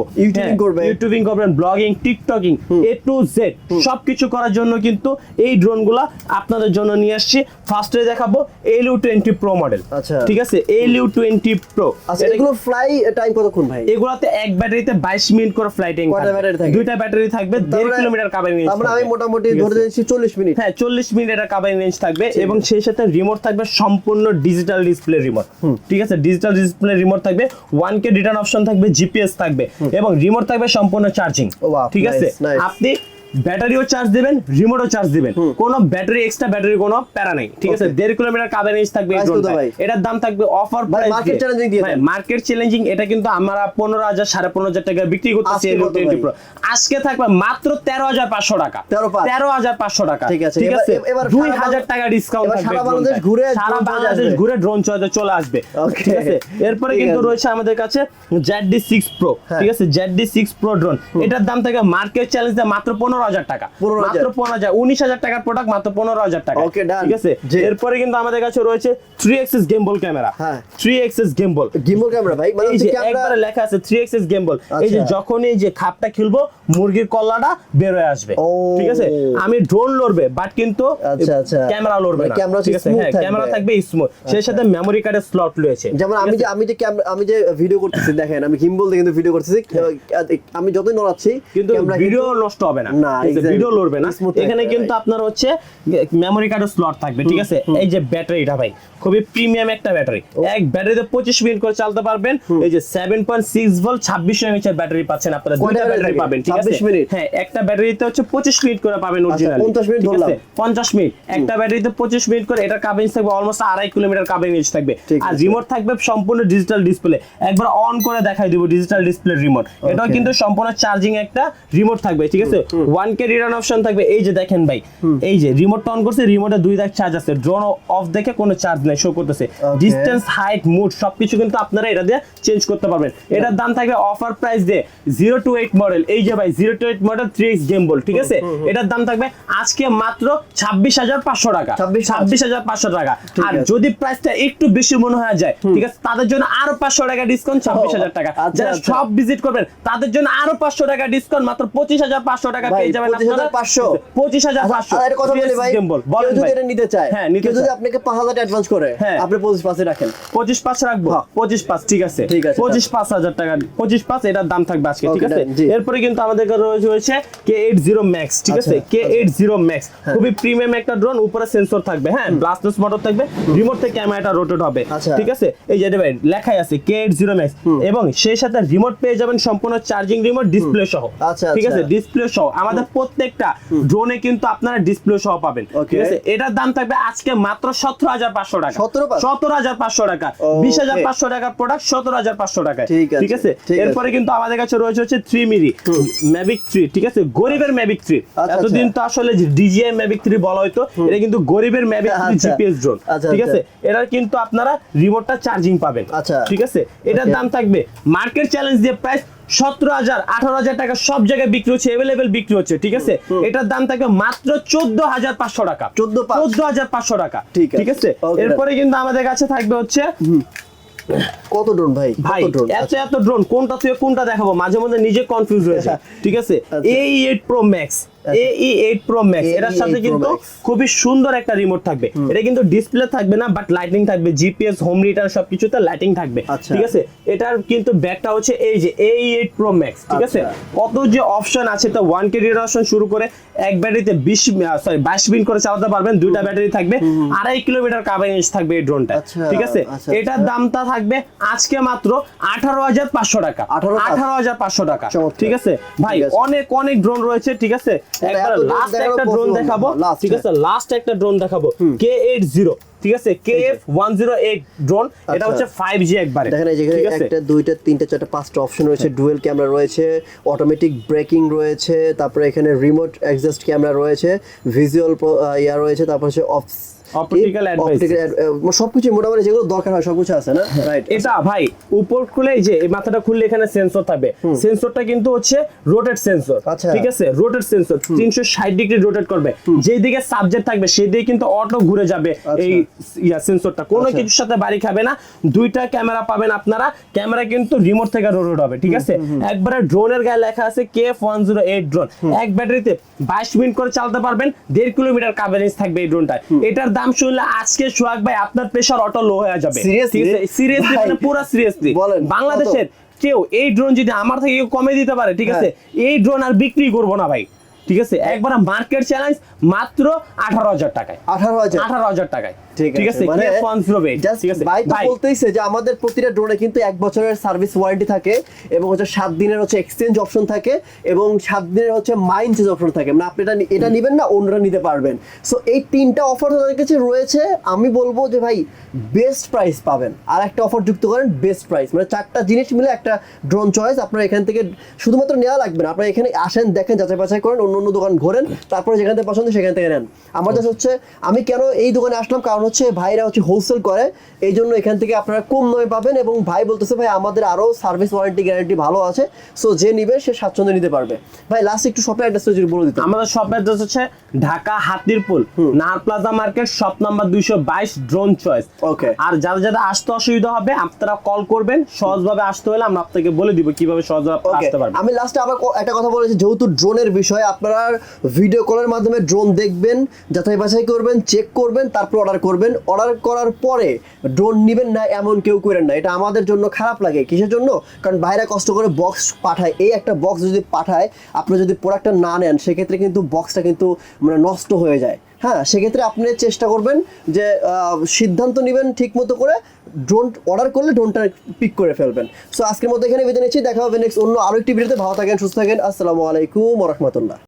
[SPEAKER 2] ইউটিউবিং করবেন। Blogging TikToking A to Z সবকিছু করার জন্য কিন্তু এই ড্রোনগুলো আপনাদের জন্য নিয়ে আসছি। ফার্স্টে দেখাবো এলিউ টোয়েন্টি প্রো মডেল
[SPEAKER 1] আচ্ছা।
[SPEAKER 2] ঠিক আছে? এলিউ টোয়েন্টি প্রো
[SPEAKER 1] আচ্ছা এগুলো ফ্লাই টাইম কতক্ষণ ভাই?
[SPEAKER 2] এগুলাতে এক ব্যাটারিতে বাইশ মিনিট করে ফ্লাইটিং
[SPEAKER 1] কয়টা battery থাকে?
[SPEAKER 2] দুইটা ব্যাটারি থাকবে দেড় কিলোমিটার কাভারিং রেঞ্জ
[SPEAKER 1] আমরা আমি মোটামুটি ধরে দিয়েছি চল্লিশ মিনিট।
[SPEAKER 2] হ্যাঁ চল্লিশ মিনিট এটা কাভারিং রেঞ্জ থাকবে এবং সেই সাথে রিমোট থাকবে সম্পূর্ণ ডিজিটাল ডিসপ্লে রিমোট ঠিক আছে? ডিজিটাল ডিসপ্লে রিমোট থাকবে ওয়ান কে রিটার্ন অপশন থাকবে জিপিএস থাকবে এবং রিমোট থাকবে সম্পূর্ণ চার্জিং ঠিক আছে. আপনি ব্যাটারিও চার্জ দিবেন রিমোটও চার্জ দিবেন। কোনো ব্যাটারি এক্সট্রা ব্যাটারি কোনো প্যারা নেই ঠিক আছে. দেড় কিলোমিটার কাভারিং রেঞ্জ থাকবে এই
[SPEAKER 1] ভাই?
[SPEAKER 2] এটার দাম থাকবে অফার
[SPEAKER 1] ভাই, market challenging দিয়ে।
[SPEAKER 2] মার্কেট চ্যালেঞ্জিং এটা কিন্তু আমরা পনেরো হাজার সাড়ে পনেরো হাজার টাকা বিক্রি করতেছি 20
[SPEAKER 1] ভাই?
[SPEAKER 2] Pro। আজকে থাকবে মাত্র তেরো হাজার পাঁচশো টাকা।
[SPEAKER 1] 13,500
[SPEAKER 2] তেরো হাজার পাঁচশো টাকা
[SPEAKER 1] ঠিক আছে,
[SPEAKER 2] ঠিক
[SPEAKER 1] এবার-
[SPEAKER 2] আছে?
[SPEAKER 1] এবার
[SPEAKER 2] দুই
[SPEAKER 1] সারা
[SPEAKER 2] হাজার
[SPEAKER 1] বাংলা-
[SPEAKER 2] টাকা ডিসকাউন্ট থাকবে
[SPEAKER 1] সারা বাংলাদেশ ঘুরে
[SPEAKER 2] সারা বাংলাদেশ ঘুরে ড্রোন চলে চলে আসবে. ঠিক আছে? এরপরে কিন্তু রয়েছে আমাদের কাছে জেড ডি সিক্স প্রো
[SPEAKER 1] হ্যাঁ।
[SPEAKER 2] ঠিক আছে? Z D six pro drone এটার দাম থেকে মার্কেট চ্যালেঞ্জ মাত্র পনেরো হাজার টাকা। মাত্র পনেরো হাজার উনিশ হাজার টাকার প্রোডাক্ট মাত্র পনেরো হাজার টাকা।
[SPEAKER 1] Done.
[SPEAKER 2] ঠিক আছে? এরপরে কিন্তু আমাদের কাছে রয়েছে থ্রি এক্সেস গেমবল ক্যামেরা
[SPEAKER 1] হ্যাঁ।
[SPEAKER 2] Three axis gimbal
[SPEAKER 1] gimbal camera ভাই? মানে ক্যামেরা
[SPEAKER 2] একবারে লেখা আছে 3xs গেমবল এই যে
[SPEAKER 1] আচ্ছা।
[SPEAKER 2] যে খাপটা খুলবো মুরগির কল্লাটা বের হয়ে আসবে ঠিক আছে? আমি ড্রোন লড়বে বাট কিন্তু
[SPEAKER 1] আচ্ছা, আচ্ছা।
[SPEAKER 2] ক্যামেরা লড়বে
[SPEAKER 1] মানে
[SPEAKER 2] না।
[SPEAKER 1] ক্যামেরা
[SPEAKER 2] ঠিক আছে? হ্যাঁ
[SPEAKER 1] থাকবে।
[SPEAKER 2] ক্যামেরা থাকবে স্মুথ সেই সাথে মেমরি কার্ডের স্লট রয়েছে।
[SPEAKER 1] যেমন আমি যে আমি যে ক্যামেরা আমি যে ভিডিও করতেছি দেখেন আমি গিম্বল দিয়ে কিন্তু ভিডিও করতেছি। আমি যতই নড়াচ্ছি
[SPEAKER 2] কিন্তু ভিডিও নষ্ট হবে না
[SPEAKER 1] না,
[SPEAKER 2] ঠিক আছে? ভিডিও লড়বে না। এখানে কিন্তু আপনার হচ্ছে মেমরি কার্ডের স্লট থাকবে ঠিক আছে? এই যে ব্যাটারিটা ভাই খুবই প্রিমিয়াম একটা ব্যাটারি এক ব্যাটারিতে পঁচিশ মিনিট করে চালাতে পারবেন। এই যে সেভেন পয়েন্ট সিক্স ভোল্ট ছাব্বিশ এমএচের ব্যাটারি পাচ্ছেন আপনারা ব্যাটারি পাবেন ঠিক আছে?
[SPEAKER 1] 26 মিনিট?
[SPEAKER 2] হ্যাঁ একটা ব্যাটারিতে হচ্ছে পঁচিশ মিনিট করে পাবেন অরিজিনাল
[SPEAKER 1] 50 মিনিট ধরলাম।
[SPEAKER 2] মিনিট। একটা ব্যাটারিতে পঁচিশ মিনিট করে এটা কাভারেজ থাকবে অলমোস্ট আড়াই কিলোমিটার কাভারেজ থাকবে। আর রিমোট থাকবে সম্পূর্ণ ডিজিটাল ডিসপ্লে একবার অন করে দেখাই দিব ডিজিটাল ডিসপ্লে রিমোট এটাও কিন্তু সম্পূর্ণ চার্জিং একটা রিমোট থাকবে ঠিক আছে? ওয়ান কে রিটার্ন অপশন থাকবে। এই যে দেখেন ভাই এই যে রিমোট অন করছে রিমোটে দুই দাগ চার্জ আছে। ড্রোন অফ দেখে কোনো চার্জ নাই শো করতেছে। ডিস্টেন্স হাইট মুড সবকিছু কিন্তু আপনারা এটা দিয়ে চেঞ্জ করতে পারবেন। এটার দাম থাকবে অফার প্রাইস দিয়ে জিরো টু এইট মডেল এই যে ভাই zero two eight model three X gimbal ঠিক আছে? এটার দাম থাকবে আজকে মাত্র ছাব্বিশ হাজার পাঁচশো টাকা। ছাব্বিশ হাজার পাঁচশো। টাকা। আর। যদি প্রাইসটা একটু বেশি মনে হয় যায় ঠিক আছে? তাদের জন্য আরও পাঁচশো টাকা ডিসকাউন্ট ছাব্বিশ হাজার টাকা।
[SPEAKER 1] আচ্ছা,
[SPEAKER 2] যারা
[SPEAKER 1] আচ্ছা।
[SPEAKER 2] সব ভিজিট করবেন তাদের জন্য আরও পাঁচশো টাকা ডিসকাউন্ট মাত্র পঁচিশ হাজার পাঁচশো টাকা যাবেন
[SPEAKER 1] 25,500
[SPEAKER 2] পঁচিশ হাজার
[SPEAKER 1] আচ্ছা,
[SPEAKER 2] পাঁচশো।
[SPEAKER 1] আর কথা বলি ভাই।
[SPEAKER 2] বলেন
[SPEAKER 1] যদি এটা নিতে চায়
[SPEAKER 2] হ্যাঁ নিতে
[SPEAKER 1] যদি আপনাকে পাঁচ হাজার অ্যাডভান্স করে
[SPEAKER 2] হ্যাঁ।
[SPEAKER 1] আপনি পঁচিশ পাঁচে রাখেন।
[SPEAKER 2] পঁচিশ রাখব।
[SPEAKER 1] হ্যাঁ।
[SPEAKER 2] পঁচিশ পাঁচ ঠিক আছে।
[SPEAKER 1] ঠিক আছে,
[SPEAKER 2] পঁচিশ পাঁচ হাজার টাকা পঁচিশ এটার দাম থাকবে আজকে ঠিক আছে? এরপরে কিন্তু আমাদের কাছে রয়েছে ঠিক আছে?
[SPEAKER 1] আচ্ছা,
[SPEAKER 2] জিরো ম্যাক্স খুবই প্রিমিয়াম একটা ড্রোন উপরে সেন্সর থাকবে হ্যাঁ? ব্লাস্টলেস মোটর থাকবে। রিমোট থেকে ক্যামেরাটা রোটেট হবে
[SPEAKER 1] আচ্ছা।
[SPEAKER 2] ঠিক আছে? এই যে ভাই লেখাই আছে কে এইট জিরো ম্যাক্স এবং সেই সাথে রিমোট পেয়ে যাবেন সম্পূর্ণ চার্জিং রিমোট ডিসপ্লে সহ।
[SPEAKER 1] আচ্ছা,
[SPEAKER 2] ঠিক আছে?
[SPEAKER 1] আচ্ছা।
[SPEAKER 2] ডিসপ্লে সহ। আমাদের আমাদের প্রত্যেকটা ড্রোনে কিন্তু আপনারা ডিসপ্লে সহ পাবেন। ঠিক আছে? এটার দাম থাকবে আজকে মাত্র সতেরো হাজার পাঁচশো টাকা। সতেরো হাজার পাঁচশো টাকা। বিশ হাজার পাঁচশো টাকার প্রোডাক্ট সতেরো হাজার পাঁচশো টাকায়।
[SPEAKER 1] ঠিক আছে।
[SPEAKER 2] এরপরে কিন্তু আমাদের কাছে রয়েছে হচ্ছে থ্রি মিরি ম্যাভিক থ্রি ঠিক আছে? গরিবের ম্যাভিক থ্রি
[SPEAKER 1] আচ্ছা,
[SPEAKER 2] এতদিন তো আসলে ডিজিআই ম্যাভিক থ্রি বলা হয়তো এটা কিন্তু গরিবের ম্যাভিক থ্রি
[SPEAKER 1] আচ্ছা।
[SPEAKER 2] জিপিএস ড্রোন
[SPEAKER 1] আচ্ছা,
[SPEAKER 2] ঠিক
[SPEAKER 1] আচ্ছা।
[SPEAKER 2] আছে? এটার কিন্তু আপনারা রিমোটটা চার্জিং পাবেন।
[SPEAKER 1] আচ্ছা।
[SPEAKER 2] ঠিক আছে? এটার দাম থাকবে মার্কেট চ্যালেঞ্জ দিয়ে প্রাইস সতেরো হাজার আঠারো হাজার টাকা সব জায়গায় বিক্রি হচ্ছে অ্যাভেলেবেল বিক্রি হচ্ছে ঠিক আছে? এটার দাম থাকবে মাত্র চোদ্দ হাজার পাঁচশো টাকা।
[SPEAKER 1] চোদ্দ
[SPEAKER 2] চোদ্দ হাজার পাঁচশো টাকা
[SPEAKER 1] ঠিক আছে।
[SPEAKER 2] ঠিক আছে? এরপরে কিন্তু আমাদের কাছে থাকবে হচ্ছে
[SPEAKER 1] কত ড্রোন ভাই?
[SPEAKER 2] ভাই এত এত ড্রোন কোনটা থেকে কোনটা দেখাবো? মাঝে মধ্যে নিজে কনফিউজ হয়েছে যায় [LAUGHS] ঠিক আছে। এই এইট প্রো ম্যাক্স এই এইট প্রো ম্যাক্স এটার সাথে কিন্তু খুবই সুন্দর একটা রিমোট থাকবে। এটা কিন্তু ডিসপ্লে থাকবে না বাট লাইটিং থাকবে জিপিএস হোম রিটার সবকিছুতে লাইটিং থাকবে।
[SPEAKER 1] আচ্ছা।
[SPEAKER 2] ঠিক আছে? এটার কিন্তু ব্যাকটা হচ্ছে এই যে এই এইট প্রো ম্যাক্স ঠিক আছে?
[SPEAKER 1] আচ্ছা।
[SPEAKER 2] কত যে অপশন আছে তো ওয়ান কে রিডাকশন শুরু করে এক ব্যাটারিতে বিশ সরি বাইশ মিনিট করে চালাতে পারবেন দুইটা ব্যাটারি থাকবে আড়াই কিলোমিটার কাভারেজ থাকবে এই ড্রোনটা
[SPEAKER 1] আচ্ছা,
[SPEAKER 2] ঠিক আছে? এটার। দামটা থাকবে আজকে মাত্র আঠারো হাজার পাঁচশো টাকা। আঠারো হাজার পাঁচশো। টাকা ঠিক আছে? ভাই অনেক অনেক ড্রোন রয়েছে ঠিক আছে? লাস্ট একটা ড্রোন দেখাবো ঠিক আছে? লাস্ট একটা ড্রোন দেখাবো কে এইট জিরো ঠিক আছে? K F one zero eight drone এটা
[SPEAKER 1] আচ্ছা।
[SPEAKER 2] হচ্ছে ফাইভ একবারে
[SPEAKER 1] দেখেন এই যেখানে একটা দুইটা তিনটা চারটা পাঁচটা অপশন রয়েছে ডুয়েল ক্যামেরা রয়েছে অটোমেটিক ব্রেকিং রয়েছে তারপরে এখানে রিমোট অ্যাডজাস্ট ক্যামেরা রয়েছে ভিজুয়াল ইয়া রয়েছে তারপর হচ্ছে অফ
[SPEAKER 2] Advice।
[SPEAKER 1] সবকিছু মোটামুটি যেগুলো দরকার হয় সবকিছু আছে না? রাইট
[SPEAKER 2] এটা ভাই উপর খুলে যে এই মাথাটা খুললে এখানে সেন্সর থাকবে। সেন্সরটা কিন্তু হচ্ছে রোটেট সেন্সর
[SPEAKER 1] আচ্ছা।
[SPEAKER 2] ঠিক আছে? রোটেট সেন্সর তিনশো ষাট ডিগ্রি রোটেট করবে। যেই দিকে সাবজেক্ট থাকবে সেই দিকে কিন্তু অটো ঘুরে যাবে
[SPEAKER 1] আচ্ছা।
[SPEAKER 2] এই ইয়া সেন্সরটা কোনো
[SPEAKER 1] আচ্ছা।
[SPEAKER 2] কিছুর সাথে বাড়ি খাবে না। দুইটা ক্যামেরা পাবেন আপনারা। ক্যামেরা কিন্তু রিমোট থেকে রোটেট হবে ঠিক আছে? একবারে ড্রোনের গায়ে লেখা আছে K F one zero eight drone এক ব্যাটারিতে বাইশ মিনিট করে চালাতে পারবেন। দেড় কিলোমিটার কাভারেজ থাকবে এই ড্রোনটা এটার দাম শুনলে আজকে সোহাগ ভাই আপনার প্রেশার অটো লো হয়ে যাবে। সিরিয়াসলি
[SPEAKER 1] সিরিয়াসলি
[SPEAKER 2] মানে পুরো সিরিয়াসলি বাংলাদেশের কেউ এই ড্রোন যদি আমার থেকে কমে দিতে পারে ঠিক আছে? এই ড্রোন আর বিক্রি করব না ভাই। ঠিক আছে? একবার মার্কেট চ্যালেঞ্জ মাত্র আঠারো হাজার টাকায়।
[SPEAKER 1] আঠারো হাজার।
[SPEAKER 2] আঠারো হাজার টাকায়।
[SPEAKER 1] ঠিক আছে মানে just
[SPEAKER 2] ঠিক আছে
[SPEAKER 1] ভাই তো বলতেইছে যে আমাদের প্রতিটা ড্রোনে কিন্তু এক বছরের সার্ভিস ওয়ারেন্টি থাকে এবং হচ্ছে সাত দিনের হচ্ছে এক্সচেঞ্জ অপশন থাকে এবং সাত দিনের হচ্ছে মাইন্ড চেঞ্জ অপশন থাকে। মানে আপনি এটা এটা নিবেন না অন্যরা নিতে পারবেন। সো এই তিনটা অফার তাদের কাছে রয়েছে। আমি বলব যে ভাই বেস্ট প্রাইস পাবেন। আর একটা অফার যুক্ত করেন বেস্ট প্রাইস মানে চারটা জিনিস মিলে একটা ড্রোন চয়েস আপনার এখান থেকে শুধুমাত্র নেওয়া লাগবে না। আপনারা এখানে আসেন দেখেন যাচাই বাছাই করেন অন্য অন্য দোকান ঘোরেন তারপরে যেখান থেকে পছন্দ সেখান থেকে নেন। আমার কাছে হচ্ছে আমি কেন এই দোকানে আসলাম? কারণ হচ্ছে ভাইরা হচ্ছে হোলসেল করে। এই জন্য এখান থেকে আপনারা কম দামে পাবেন এবং ভাই বলতেছে ভাই আমাদের আরও সার্ভিস ওয়ারেন্টি গ্যারান্টি ভালো আছে। সো যে নিবে সে স্বাচ্ছন্দ্য নিতে পারবে। ভাই লাস্ট একটু শপের অ্যাড্রেসটা যদি বলে দিতাম
[SPEAKER 2] আমাদের শপ অ্যাড্রেস হচ্ছে Dhaka Hatirpul Nahar plaza market shop number দুইশো বাইশ ড্রোন চয়েস
[SPEAKER 1] Okay.
[SPEAKER 2] আর যারা যারা আসতে অসুবিধা হবে আপনারা কল করবেন সহজভাবে আসতে হলে আমরা আপনাকে বলে দিব কীভাবে সহজভাবে আসতে পারবেন।
[SPEAKER 1] আমি লাস্টে আবার একটা কথা বলেছি যেহেতু ড্রোনের বিষয়ে আপনারা ভিডিও কলের মাধ্যমে ড্রোন দেখবেন যাচাই বাছাই করবেন চেক করবেন তারপর অর্ডার করবেন। অর্ডার করার পরে ড্রোন নেবেন না, এমন কেউ করেন না। এটা আমাদের জন্য খারাপ লাগে। কিসের জন্য? কারণ বাইরে কষ্ট করে বক্স পাঠায়। এই একটা বক্স যদি পাঠায়, আপনি যদি প্রোডাক্টটা না নেন, সেক্ষেত্রে কিন্তু বক্সটা কিন্তু মানে নষ্ট হয়ে যায়। হ্যাঁ সেক্ষেত্রে আপনি চেষ্টা করবেন যে সিদ্ধান্ত নেবেন ঠিক মতো করে ড্রোন অর্ডার করলে ড্রোনটা পিক করে ফেলবেন। সো আজকের মতো এখানে বিদায় নিচ্ছি। দেখা হবে নেক্সট অন্য আরও একটি ভিডিওতে ভালো থাকেন, সুস্থ থাকেন। আসসালামু আলাইকুম রহমতুল্লাহ।